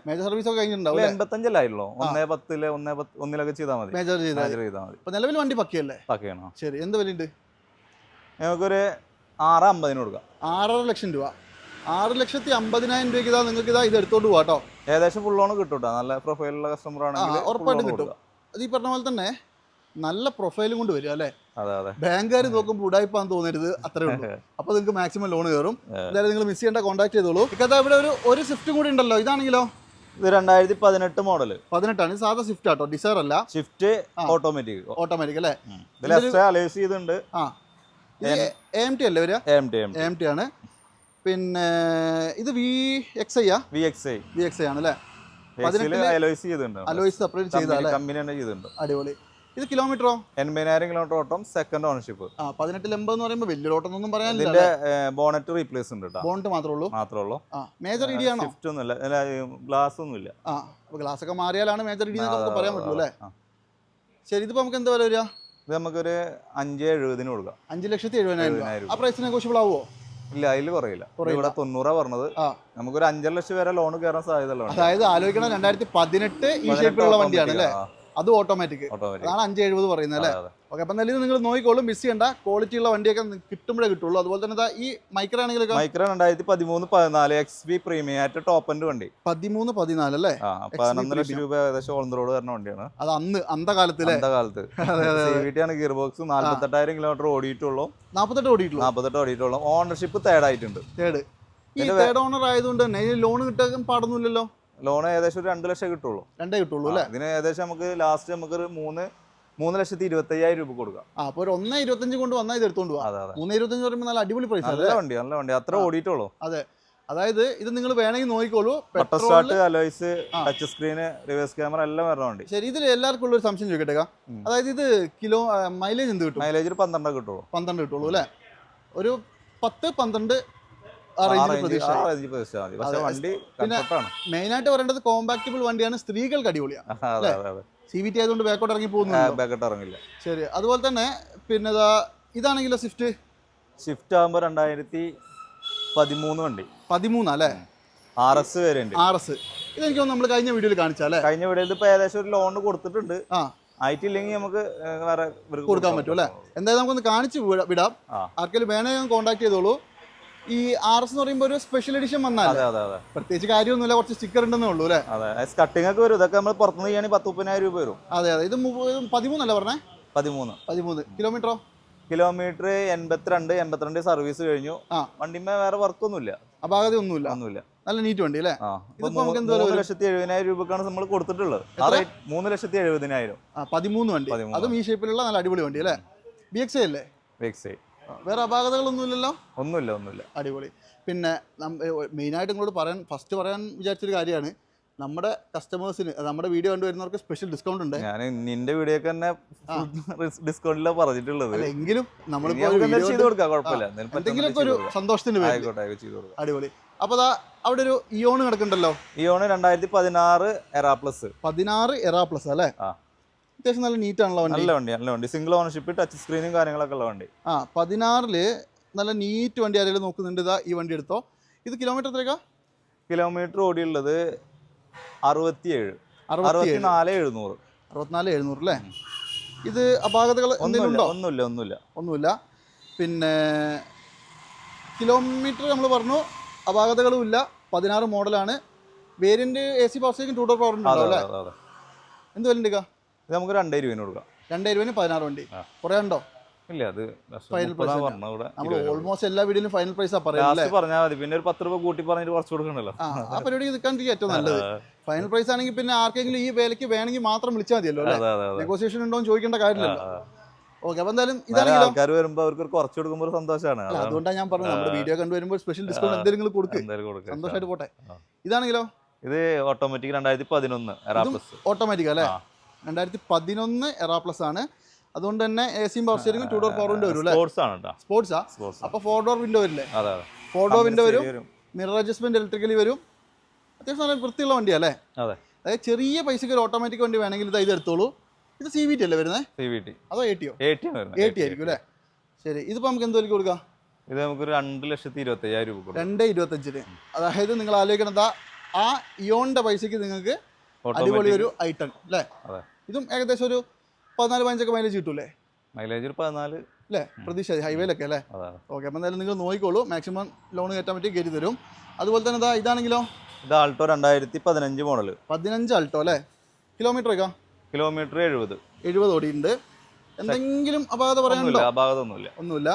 മേജർ സർവീസ് ഒക്കെ കഴിഞ്ഞിട്ടുണ്ടാവും അല്ല? എൺപത്തഞ്ചല്ലായിരുന്നോ ഒന്നേ പത്തിൽ ഒന്നേ പത്ത് ഒന്നിലൊക്കെ ചെയ്താൽ മതി. മേജർ ചെയ്താൽ മതി. ഇപ്പൊ നിലവിൽ വണ്ടി പക്കയല്ലേ? ശരി എന്ത് വിലയുണ്ട്? നമുക്കൊരു ആറ് അമ്പതിന് കൊടുക്കാം. ആറര ലക്ഷം രൂപ. ആറ് ലക്ഷത്തി അമ്പതിനായിരം രൂപയ്ക്ക് ഇതാ നിങ്ങൾക്ക് ഇതാ ഇത് എടുത്തോണ്ട് പോകാം കേട്ടോ ഏകദേശം ഫുൾ ലോൺ കിട്ടും കേട്ടോ നല്ല പ്രൊഫൈലുള്ള കസ്റ്റമർ ആണെങ്കിൽ ഉറപ്പായിട്ടും കിട്ടും. അത് ഈ പറഞ്ഞ പോലെ തന്നെ നല്ല പ്രൊഫൈലും കൊണ്ട് വരിക അല്ലേ? ബാങ്കുകാർ നോക്കുമ്പോൾ ഉടായ്പാന്ന് തോന്നരുത് അത്രേ ഉള്ളൂ. അപ്പൊ നിങ്ങൾക്ക് മാക്സിമം ലോൺ കയറും എന്തായാലും നിങ്ങൾ മിസ് ചെയ്യേണ്ട കോൺടാക്ട് ചെയ്തോളൂ. ഇക്കത്തെ ഇവിടെ ഒരു ഒരു സ്വിഫ്റ്റും കൂടി ഉണ്ടല്ലോ. ഇതാണെങ്കിലോ? ഇത് രണ്ടായിരത്തി പതിനെട്ട് മോഡൽ പതിനെട്ടാണ് സാധാ സ്വിഫ്റ്റ് ആട്ടോ. ഡിസൈർ അല്ല. സ്വിഫ്റ്റ്. ഓട്ടോമാറ്റിക് ഓട്ടോമാറ്റിക് അല്ലേ? ഇതിൽ അലേസ് ചെയ്തിട്ടുണ്ട് ആ. എം ടി അല്ലേ വരിക എം ടി എം ടി ആണ്. പിന്നെ ഇത് V X I V X I V X I ആണ് അല്ലേ അലോയ്സ് ചെയ്തിട്ടുണ്ട് അലോയ്സ് സെപ്പറേറ്റ് ചെയ്താ അല്ലേ? കമ്പനി തന്നെ ചെയ്തിട്ടുണ്ട്. അടിപൊളി. ഇത് കിലോമീറ്ററോ എൺപതിനായിരം കിലോമീറ്റർ ഓട്ടം സെക്കൻഡ് ഓണർഷിപ്പ് ആ പതിനെട്ടിൽ എൺപത് എന്ന് പറയുമ്പോൾ വലിയ ഓട്ടമൊന്നും പറയാനില്ല ഇതിന്റെ ബോണറ്റ് റീപ്ലേസ് ഉണ്ട് കേട്ടോ ബോണ്ട് മാത്രമേ ഉള്ളൂ? മാത്രമേ ഉള്ളൂ ആ മേജർ ഇഡി ആണോ? ഷിഫ്റ്റ് ഒന്നുമില്ല. ഇല്ല ഗ്ലാസ് ഒന്നുമില്ല. ആ അപ്പോൾ ഗ്ലാസ് ഒക്കെ മാറിയാലാണ് മേജർ ഇടി നമുക്ക് പറയാൻ പറ്റുള്ളൂ അല്ലേ? ശരി ഇതിപ്പോൾ നമുക്ക് എന്താ വില വരിക? ഇത് നമുക്കൊരു അഞ്ച് എഴുപതിന് കൊടുക്കാം. അഞ്ച് ലക്ഷത്തി എഴുപതിനായിരം ആ പ്രൈസ് നെഗോഷ്യബിൾ ആവുമോ ഇല്ല അതിൽ കുറയില്ല. ഇവിടെ തൊണ്ണൂറാ പറഞ്ഞത്. നമുക്കൊരു അഞ്ചര ലക്ഷം വരെ ലോൺ കയറാൻ സാധ്യത അതായത് ആലോചിക്കണം രണ്ടായിരത്തി പതിനെട്ട് ഈ ഷേപ്പിലുള്ള വണ്ടിയാണ് അല്ലേ? അത് ഓട്ടോമാറ്റിക് അതാണ് അഞ്ച് എഴുപത് പറയുന്നത് അല്ലേ? ഓക്കെ അപ്പം എന്തായാലും നിങ്ങൾ നോക്കിക്കോളും മിസ് ചെയ്യണ്ട. ക്വാളിറ്റി ഉള്ള വണ്ടിയൊക്കെ കിട്ടുമ്പോഴേ കിട്ടുള്ളൂ. അതുപോലെ തന്നെ ഈ മൈക്രോ ആണെങ്കിലും മൈക്രോ രണ്ടായിരത്തി പതിമൂന്ന് പതിനാല് എക്സ് ബി പ്രീമിയം ആയിട്ട് ടോപ്പ് എൻഡ് വണ്ടി. പതിമൂന്ന് പതിനാല് അല്ലേ? പതിനൊന്നര പതിനൊന്ന് ലക്ഷം രൂപ ഏകദേശം ഓൺ റോഡ് വരുന്ന വണ്ടിയാണ്. അത് അന്ന് അന്തകാലത്തിലെ? അന്ത കാലത്ത്. വീട്ടിലാണ് ഗിയർ ബോക്സ് നാല്പത്തെട്ടായിരം കിലോമീറ്റർ ഓടിയിട്ടുള്ളൂ. നാൽപ്പത്തെട്ട് ഓടിയിട്ടുള്ളൂ? നാൽപ്പത്തെട്ട് ഓടിയിട്ടുള്ളൂ. ഓണർഷിപ്പ് തേർഡ് ആയിട്ടുണ്ട്. തേർഡ് ഈ തേർഡ് ഓണർ ആയതുകൊണ്ട് തന്നെ ലോൺ കിട്ടാൻ പാടൊന്നുമില്ലല്ലോ? ലോൺ ഏകദേശം ഒരു രണ്ട് ലക്ഷം കിട്ടുള്ളൂ. രണ്ടേ കിട്ടുള്ളൂ അല്ലേ? ഇതിന് ഏകദേശം നമുക്ക് ലാസ്റ്റ് നമുക്ക് ഒരു മൂന്ന് മൂന്ന് ലക്ഷത്തി ഇരുപത്തി അയ്യായിരം രൂപ കൊടുക്കാം. ആ അപ്പോൾ ഒരു ഒന്നേ ഇരുപത്തഞ്ച് കൊണ്ട് വന്നാൽ ഇത് എടുത്തോണ്ട് പോകാം മൂന്ന് ഇരുപത്തഞ്ച് പറയുമ്പോൾ നല്ല അടിപൊളി പ്രൈസ് നല്ല വണ്ടി നല്ല വണ്ടി. അത്ര ഓടിയിട്ടുള്ളൂ. അതെ. അതായത് ഇത് നിങ്ങൾ വേണമെങ്കിൽ നോക്കിക്കോളൂ. Start alloys touch screen reverse camera എല്ലാം വരണ വണ്ടി. ശരി ഇതിൽ എല്ലാവർക്കും ഉള്ള ഒരു സംശയം ചോദിക്കട്ടെ? അതായത് ഇത് കിലോ മൈലേജ് എന്ത് കിട്ടും? മൈലേജ് ഒരു പന്ത്രണ്ടൊക്കെ കിട്ടുള്ളൂ. പന്ത്രണ്ട് കിട്ടുള്ളൂ അല്ലേ? ഒരു പത്ത് പന്ത്രണ്ട് ആ ആയിട്ട് പറയേണ്ടത് കോമ്പാക്റ്റബിൾ വണ്ടിയാണ് സ്ത്രീകൾക്ക് അടിപൊളിയാണ്. സി വി ടി ആയതുകൊണ്ട് ബാക്കോട്ട് ഇറങ്ങി പോകുന്നു ബാക്കോട്ട് ഇറങ്ങില്ല. ശരി. അതുപോലെ തന്നെ പിന്നെ ഇതാണെങ്കിലോ സ്വിഫ്റ്റ് ഷിഫ്റ്റ് ആകുമ്പോൾ രണ്ടായിരത്തി പതിമൂന്ന് വണ്ടി. പതിമൂന്നാ അല്ലേ? R S variant R S ഇതെനിക്ക് നമ്മൾ കഴിഞ്ഞ വീഡിയോയിൽ കാണിച്ചാലേ കഴിഞ്ഞ വീഡിയോയിൽ ഇപ്പോൾ ഏകദേശം ഒരു ലോൺ കൊടുത്തിട്ടുണ്ട്. ആ. ആയിട്ടില്ലെങ്കിൽ നമുക്ക് വേറെ കൊടുക്കാൻ പറ്റും അല്ലേ? എന്തായാലും നമുക്കൊന്ന് കാണിച്ച് വിടാം. ആർക്കെങ്കിലും വേണമെങ്കിൽ കോൺടാക്ട് ചെയ്തോളൂ. ഈ ആർ എസ് എന്ന് പറയുമ്പോൾ ഒരു സ്പെഷ്യൽ എഡിഷൻ വന്നാൽ അതെ അതെ അതെ. പ്രത്യേകിച്ച് കാര്യമൊന്നുമില്ല കുറച്ച് സ്റ്റിക്കർ ഉണ്ടെന്നേ ഉള്ളൂ അല്ലേ? അതെ കട്ടിംഗ് ഒക്കെ വരും. ഇതൊക്കെ നമ്മൾ പുറത്തുനിന്ന് ചെയ്യുകയാണെങ്കിൽ പത്ത് മുപ്പതിനായിരം രൂപ വരും. അതെ അതെ. ഇത് പതിമൂന്നല്ലേ പറഞ്ഞേ? പതിമൂന്ന്. പതിമൂന്ന്. കിലോമീറ്ററോ കിലോമീറ്റർ എൺപത്തിരണ്ട് എൺപത്തിരണ്ട് സർവീസ് കഴിഞ്ഞു. ആ. വണ്ടിമേ വേറെ വർക്കൊന്നുമില്ല അപാകത ഒന്നുമില്ല. ഒന്നുമില്ല. നല്ല നീറ്റ് വണ്ടി അല്ലേ? ഒരു മൂന്ന് ലക്ഷത്തി എഴുപതിനായിരം രൂപക്കാണ് നമ്മൾ കൊടുത്തിട്ടുള്ളത്? മൂന്ന് ലക്ഷത്തി എഴുപതിനായിരം. പതിമൂന്ന് വണ്ടി. അതും ഈ ഷേപ്പിലുള്ള നല്ല അടിപൊളി വണ്ടി അല്ലേ? ബി എക്സ് അല്ലേ? വെക്സൈ ആ, വേറെ അപാകതകളൊന്നുമില്ലല്ലോ? ഒന്നുമില്ല ഒന്നുമില്ല. അടിപൊളി. പിന്നെ മെയിനായിട്ട് നിങ്ങളോട് പറയാൻ ഫസ്റ്റ് പറയാൻ വിചാരിച്ചൊരു കാര്യമാണ്. നമ്മുടെ കസ്റ്റമേഴ്സിന് നമ്മുടെ വീഡിയോ കണ്ടുവരുന്നവർക്ക് സ്പെഷ്യൽ ഡിസ്കൗണ്ട് ഉണ്ട്. ഞാൻ നിന്റെ വീഡിയോ തന്നെ ഡിസ്കൗണ്ടിലാണ് പറഞ്ഞിട്ടുള്ളത്. എങ്കിലും ചെയ്ത് വീഡിയോ കൊടുക്കാം കുഴപ്പമില്ല. എന്തെങ്കിലും എന്തെങ്കിലുമൊക്കെ ഒരു ചെയ്ത് സന്തോഷത്തിന് വേണ്ടി. ആയിക്കോട്ടെ ആയിക്കോട്ടെ ചെയ്ത് കൊടുക്കാം. അടിപൊളി. അപ്പൊ അവിടെ ഒരു ഇയോൺ കിടക്കുന്നുണ്ടല്ലോ ഇയോണ് രണ്ടായിരത്തി പതിനാറ് എറാ പ്ലസ് പതിനാറ് എറാ പ്ലസ് അല്ലേ? ആ. അത്യാവശ്യം നല്ല നീറ്റ് ആണല്ലോ വണ്ടി. നല്ല വണ്ടി നല്ല വണ്ടി. സിംഗിൾ ഓണർഷിപ്പ് ടച്ച് സ്ക്രീനും കാര്യങ്ങളൊക്കെ ഉള്ള വണ്ടി. ആ പതിനാറിൽ നല്ല നീറ്റ് വണ്ടി ആരെങ്കിലും നോക്കുന്നുണ്ട് ഇതാ ഈ വണ്ടി എടുത്തോ. ഇത് കിലോമീറ്റർ എത്രയൊക്കെ കിലോമീറ്റർ ഓടിയുള്ളത് അറുപത്തിയേഴ്. അറുപത്തി അറുപത്തിനാല് എഴുന്നൂറ്. അറുപത്തിനാല് എഴുന്നൂറ് അല്ലേ? ഇത് അപാകതകൾ എന്തെങ്കിലും ഒന്നുമില്ല ഒന്നുമില്ല ഒന്നുമില്ല. പിന്നെ കിലോമീറ്റർ നമ്മൾ പറഞ്ഞു അപാകതകളും ഇല്ല. പതിനാറ് മോഡലാണ് variant A C power two door power ഉണ്ടോ അല്ലേ? എന്ത് വില ഇത് നമുക്ക് രണ്ടേ രൂപന് കൊടുക്കാം. രണ്ടേ രൂപ പതിനാറ് വണ്ടി. കുറെ ഉണ്ടോ? ഇല്ല അത് ഫൈനൽ നമ്മൾ ഓൾമോസ്റ്റ് എല്ലാ വീഡിയോയിലും ഫൈനൽ പ്രൈസാ ലാസ്റ്റ് പറഞ്ഞാൽ മതി. പിന്നെ ഒരു പത്ത് രൂപ കൂട്ടി പറഞ്ഞിട്ട് കുറച്ച് കൊടുക്കണല്ലോ. ആ പരിപാടി നിൽക്കാണ്ടിരിക്കും ഏറ്റവും നല്ലത്. ഫൈനൽ പ്രൈസ് ആണെങ്കിൽ പിന്നെ ആർക്കെങ്കിലും ഈ വിലക്ക് വേണമെങ്കിൽ മാത്രം വിളിച്ചാൽ മതിയല്ലോ നെഗോസിയേഷൻ ഉണ്ടോ എന്ന് ചോദിക്കേണ്ട കാര്യമില്ലല്ലോ. ഓക്കെ അപ്പൊ എന്തായാലും ആൾക്കാർ വരുമ്പോൾ അവർക്ക് കുറച്ച് കൊടുക്കുമ്പോൾ സന്തോഷമാണ് അതുകൊണ്ടാണ് ഞാൻ പറഞ്ഞത്. നമ്മുടെ വീഡിയോ കണ്ടുവരുമ്പോൾ സ്പെഷ്യൽ ഡിസ്കൗണ്ട് എന്തെങ്കിലും കൊടുക്ക്. സന്തോഷമായിട്ട് പോട്ടെ. ഇതാണെങ്കിലോ? ഇത് ഓട്ടോമാറ്റിക് രണ്ടായിരത്തി പതിനൊന്ന് ഓട്ടോമാറ്റിക് അല്ലേ. രണ്ടായിരത്തി പതിനൊന്ന് എറാ പ്ലസ് ആണ്. അതുകൊണ്ട് തന്നെ എ സിയും പവർ സ്റ്റിയറിംഗും ടൂ ഡോർ പവർ വിൻഡോ വരും അല്ലേ? സ്പോർട്സ് ആണ് സ്പോർട്സാ ഫോർ ഡോർ വിൻഡോ വരില്ലേ? ഫോർ ഡോർ വിൻഡോ വരും. മിറർ അഡ്ജസ്റ്റ്മെന്റ് ഇലക്ട്രിക്കലി വരും. അത്യാവശ്യം നല്ല വൃത്തിയുള്ള വണ്ടിയല്ലേ അതെ. അതായത് ചെറിയ പൈസക്ക് ഒരു ഓട്ടോമാറ്റിക് വണ്ടി വേണമെങ്കിൽ ഇത് ഇത് എടുത്തോളൂ. ഇത് സി വി ടി അല്ലേ വരുന്നത് സി വി ടി അതോ എ ടി വരുന്നത്. എ ടി ആയിരിക്കും അല്ലേ? ശരി. ഇതിപ്പോൾ നമുക്ക് എന്ത് വിലക്ക് കൊടുക്കാം? ഇത് നമുക്ക് രണ്ട് ലക്ഷത്തി ഇരുപത്തി അയ്യായിരം രൂപ രണ്ട് ഇരുപത്തഞ്ചിന്. അതായത് നിങ്ങൾ ആലോചിക്കണത് ആ ഇയോണിന്റെ പൈസക്ക് നിങ്ങൾക്ക് അടിപൊളി ഒരു ഐറ്റം അല്ലേ? ഇതും ഏകദേശം ഒരു പതിനാല് പതിനഞ്ചൊക്കെ മൈലേജ് കിട്ടൂലേ മൈലേജ് ഒരു പതിനാല്. അല്ലേ? പ്രതീക്ഷ ഹൈവേയിലൊക്കെ അല്ലേ? ഓക്കെ അപ്പം എന്തായാലും നിങ്ങൾ നോക്കിക്കോളൂ. മാക്സിമം ലോൺ കയറ്റാൻ പറ്റി കയറ്റി തരും. അതുപോലെ തന്നെ ഇതാ ഇതാണെങ്കിലോ? ഇത് ആൾട്ടോ രണ്ടായിരത്തി പതിനഞ്ച് മോഡൽ പതിനഞ്ച് ആൾട്ടോ അല്ലേ? കിലോമീറ്റർ ഒക്കെ? കിലോമീറ്റർ എഴുപത്. എഴുപത് ഓടിയുണ്ട് എന്തെങ്കിലും അപാകത പറയാനുണ്ടോ? ഒന്നുമില്ല ഒന്നുമില്ല.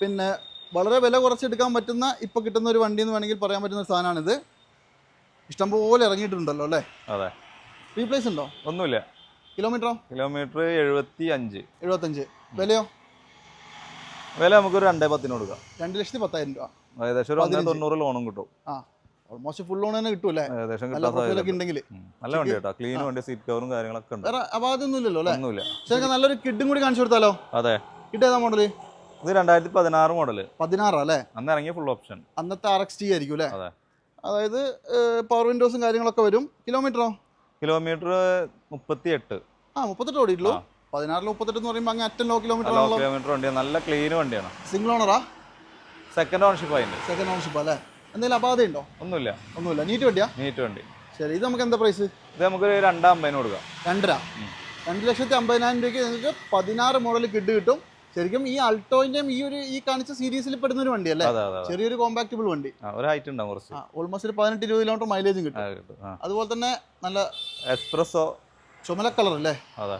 പിന്നെ വളരെ വില കുറച്ചെടുക്കാൻ പറ്റുന്ന ഇപ്പോൾ കിട്ടുന്ന ഒരു വണ്ടി എന്ന് വേണമെങ്കിൽ പറയാൻ പറ്റുന്ന ഒരു സാധനമാണിത്. ഇഷ്ടംപോലെ ഇറങ്ങിയിട്ടുണ്ടല്ലോ അല്ലേ? അതെ. റീപ്ലേസ് ഉണ്ടോ? ഒന്നുമില്ല. കിലോമീറ്ററോ കിലോമീറ്റർ എഴുപത്തി അഞ്ച് എഴുപത്തഞ്ച്. വിലയോ? വില നമുക്കൊരു രണ്ടേ പത്തിന് കൊടുക്കാം. രണ്ട് ലക്ഷത്തി പത്തായിരം രൂപ. ഏകദേശം ഒരു ഒന്നേ തൊണ്ണൂറ് ലോണും കിട്ടും. ആ ഓൾമോസ്റ്റ് ഫുൾ ലോൺ തന്നെ കിട്ടുമല്ലേ ഏകദേശം ഉണ്ടെങ്കിൽ നല്ല വണ്ടി കേട്ടോ. ക്ലീൻ വണ്ടി സീറ്റ് കവറും കാര്യങ്ങളൊക്കെ ഉണ്ട്. വേറെ അപാകതൊന്നും ഇല്ലല്ലോ അല്ലേ? ഒന്നുമില്ല. പക്ഷേ നല്ലൊരു കിഡും കൂടി കാണിച്ചു കൊടുത്താലോ? അതെ. കിഡ് ഏതാ മോഡൽ ഇത് രണ്ടായിരത്തി പതിനാറ് മോഡൽ പതിനാറ് അല്ലേ? അന്ന് ഇറങ്ങിയ ഫുൾ ഓപ്ഷൻ അന്നത്തെ ആർ എക്സ് ടി ആയിരിക്കും അല്ലേ? അതെ. അതായത് പവർ വിൻഡോസും കാര്യങ്ങളൊക്കെ വരും. കിലോമീറ്ററോ കിലോമീറ്റർ മുപ്പത്തി എട്ട് ആ മുപ്പത്തെട്ട് ഓടിയിട്ടുള്ളൂ. പതിനാറിൽ മുപ്പത്തെട്ട് എന്ന് പറയുമ്പോൾ അങ്ങ് അറ്റം ലോ കിലോമീറ്റർ ലോ കിലോമീറ്റർ വണ്ടിയാണ് നല്ല ക്ലീൻ വണ്ടിയാണ്. സിംഗിൾ ഓണറാ സെക്കൻഡ് ഓണർഷിപ്പ് അതിന്റെ. സെക്കൻഡ് ഓണർഷിപ്പ് അല്ലേ? എന്തെങ്കിലും ഉണ്ടോ? ഒന്നുമില്ല. ഒന്നുമില്ല. നീറ്റ് വണ്ടിയാ? നീറ്റ് വണ്ടി. ശരി ഇത് നമുക്ക് എന്താ പ്രൈസ് ഇത് നമുക്ക് രണ്ടാമ്പതിന് കൊടുക്കാം. രണ്ടര? രണ്ട് ലക്ഷത്തി അമ്പതിനായിരം രൂപയ്ക്ക് നിങ്ങൾക്ക് പതിനാറ് മോഡൽ കിഡ് കിട്ടും. ശരിക്കും ഈ അൾട്ടോയിന്റെയും ഈ ഒരു ഈ കാണിച്ച സീരീസിൽ പെടുന്ന ഒരു വണ്ടി അല്ലേ ചെറിയൊരു കോമ്പാക്റ്റബിൾ വണ്ടി. ഒരു ഹൈറ്റ് ഉണ്ടാവും കുറച്ച്. ഓൾമോസ്റ്റ് ഒരു പതിനെട്ട് ഇരുപത് കിലോമീറ്റർ മൈലേജും കിട്ടും. അതുപോലെ തന്നെ നല്ല എക്സ്പ്രസോ ചുമല കളർ അല്ലേ? അതെ.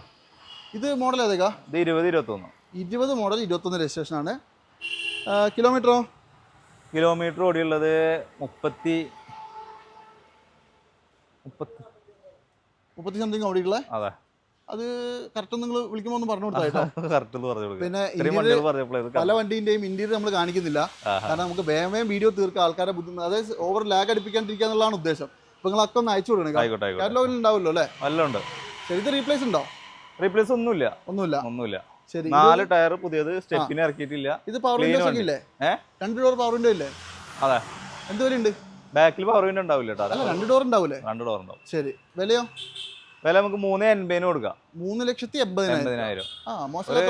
ഇത് മോഡൽ ഏതൊക്കെ ഇത് ഇരുപത് ഇരുപത്തൊന്ന്. ഇരുപത് മോഡൽ ഇരുപത്തൊന്ന് രജിസ്ട്രേഷൻ ആണ്. കിലോമീറ്ററോ കിലോമീറ്റർ ഓടിയുള്ളത് മുപ്പത്തി മുപ്പത്തി മുപ്പത്തി സംതിങ് ഓടിയുള്ളത് അതെ. അത് കറക്റ്റ് നിങ്ങൾ വിളിക്കുമ്പോൾ ഒന്ന് പറഞ്ഞു കൊടുത്തായിട്ടോ പിന്നെ പല വണ്ടിന്റെയും ഇന്ത്യയിൽ നമ്മൾ കാണിക്കുന്നില്ല. കാരണം നമുക്ക് വേഗം വേഗം വീഡിയോ തീർക്കുക ആൾക്കാരെ ബുദ്ധിമുട്ട് അതായത് ഓവർ ലാഗ് അടിപ്പിക്കാണ്ടിരിക്കുക എന്നുള്ളതാണ് ഉദ്ദേശം. അപ്പൊ നിങ്ങൾ ഒന്ന് അയച്ചു കൊടുക്കണം കാറ്റലോഗിൽ ഉണ്ടാവുമല്ലോ അല്ലേ? നല്ല ഉണ്ട്. ഇത് റീപ്ലേസ് ഉണ്ടോ? റീപ്ലേസ് ഒന്നുമില്ല. ഒന്നുമില്ല. ഒന്നുമില്ല. ശരി നാല് ടയർ പുതിയത് സ്റ്റെപ്പിനെ ഇറക്കിയിട്ടില്ല. ഇത് പവർ വിൻഡോസ് ഒക്കെ ഇല്ലേ? രണ്ട് ഡോർ പവർ വിൻഡോ ഇല്ലേ? അതെ. എന്ത് വില ഉണ്ട് ബാക്കിൽ പവർ വിൻഡോ ഉണ്ടാവില്ല രണ്ട് ഡോർ ഉണ്ടാവില്ലേ രണ്ട് ഡോർ ഉണ്ടാവും. ശരി വിലയോ? വില നമുക്ക് മൂന്ന് എൺപതിന് കൊടുക്കാം. മൂന്ന് ലക്ഷത്തി എൺപതിനായിരം. ആ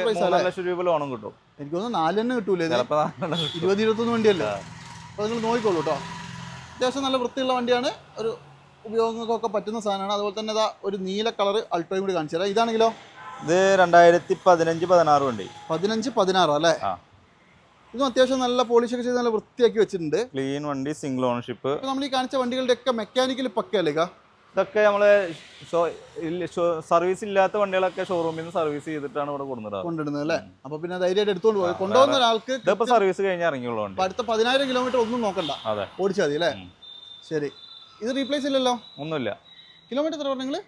പൈസ ലക്ഷം രൂപ ലോണും കിട്ടും. എനിക്ക് തോന്നുന്നു നാല് തന്നെ കിട്ടൂലേ. ഇരുപത് ഇരുപത്തൊന്ന് വണ്ടിയല്ലേ? അപ്പോൾ നിങ്ങൾ നോക്കിക്കോളൂ കേട്ടോ അത്യാവശ്യം നല്ല വൃത്തിയുള്ള വണ്ടിയാണ്. ഒരു ഉപയോഗങ്ങൾക്കൊക്കെ പറ്റുന്ന സാധനമാണ്. അതുപോലെ തന്നെ ഇതാ ഒരു നീല കളർ അൾട്രോയും കൂടി കാണിച്ചു തരാം. ഇതാണെങ്കിലോ? ഇത് രണ്ടായിരത്തി പതിനഞ്ച് പതിനാറ് വണ്ടി. പതിനഞ്ച് പതിനാറ് അല്ലേ? ഇത് അത്യാവശ്യം നല്ല പോളിഷ് ഒക്കെ ചെയ്ത് നല്ല വൃത്തിയാക്കി വെച്ചിട്ടുണ്ട്. ക്ലീൻ വണ്ടി സിംഗിൾ ഓണർഷിപ്പ്. നമ്മൾ ഈ കാണിച്ച വണ്ടികളുടെ ഒക്കെ മെക്കാനിക്കൽ പക്കയല്ലേ ഇക്ക? ഇതൊക്കെ നമ്മൾ സർവീസ് ഇല്ലാത്ത വണ്ടികളൊക്കെ ഷോറൂമിൽ നിന്ന് സർവീസ് ചെയ്തിട്ടാണ് ഇവിടെ കൊടുക്കുന്നത് കൊണ്ടിടുന്നത് അല്ലേ? അപ്പൊ പിന്നെ ധൈര്യമായിട്ട് എടുത്തോണ്ട് പോയി. കൊണ്ടുവന്ന ഒരാൾക്ക് ഇതിപ്പോ സർവീസ് കഴിഞ്ഞ് ഇറങ്ങിയുള്ളൂ അടുത്ത പതിനായിരം കിലോമീറ്റർ ഒന്നും നോക്കണ്ട. അതെ. ഓടിച്ചാൽ മതി അല്ലേ? ശരി. ഇത് റീപ്ലേസ് ഇല്ലല്ലോ? ഒന്നുമില്ല. കിലോമീറ്റർ എത്ര പറഞ്ഞെങ്കിൽ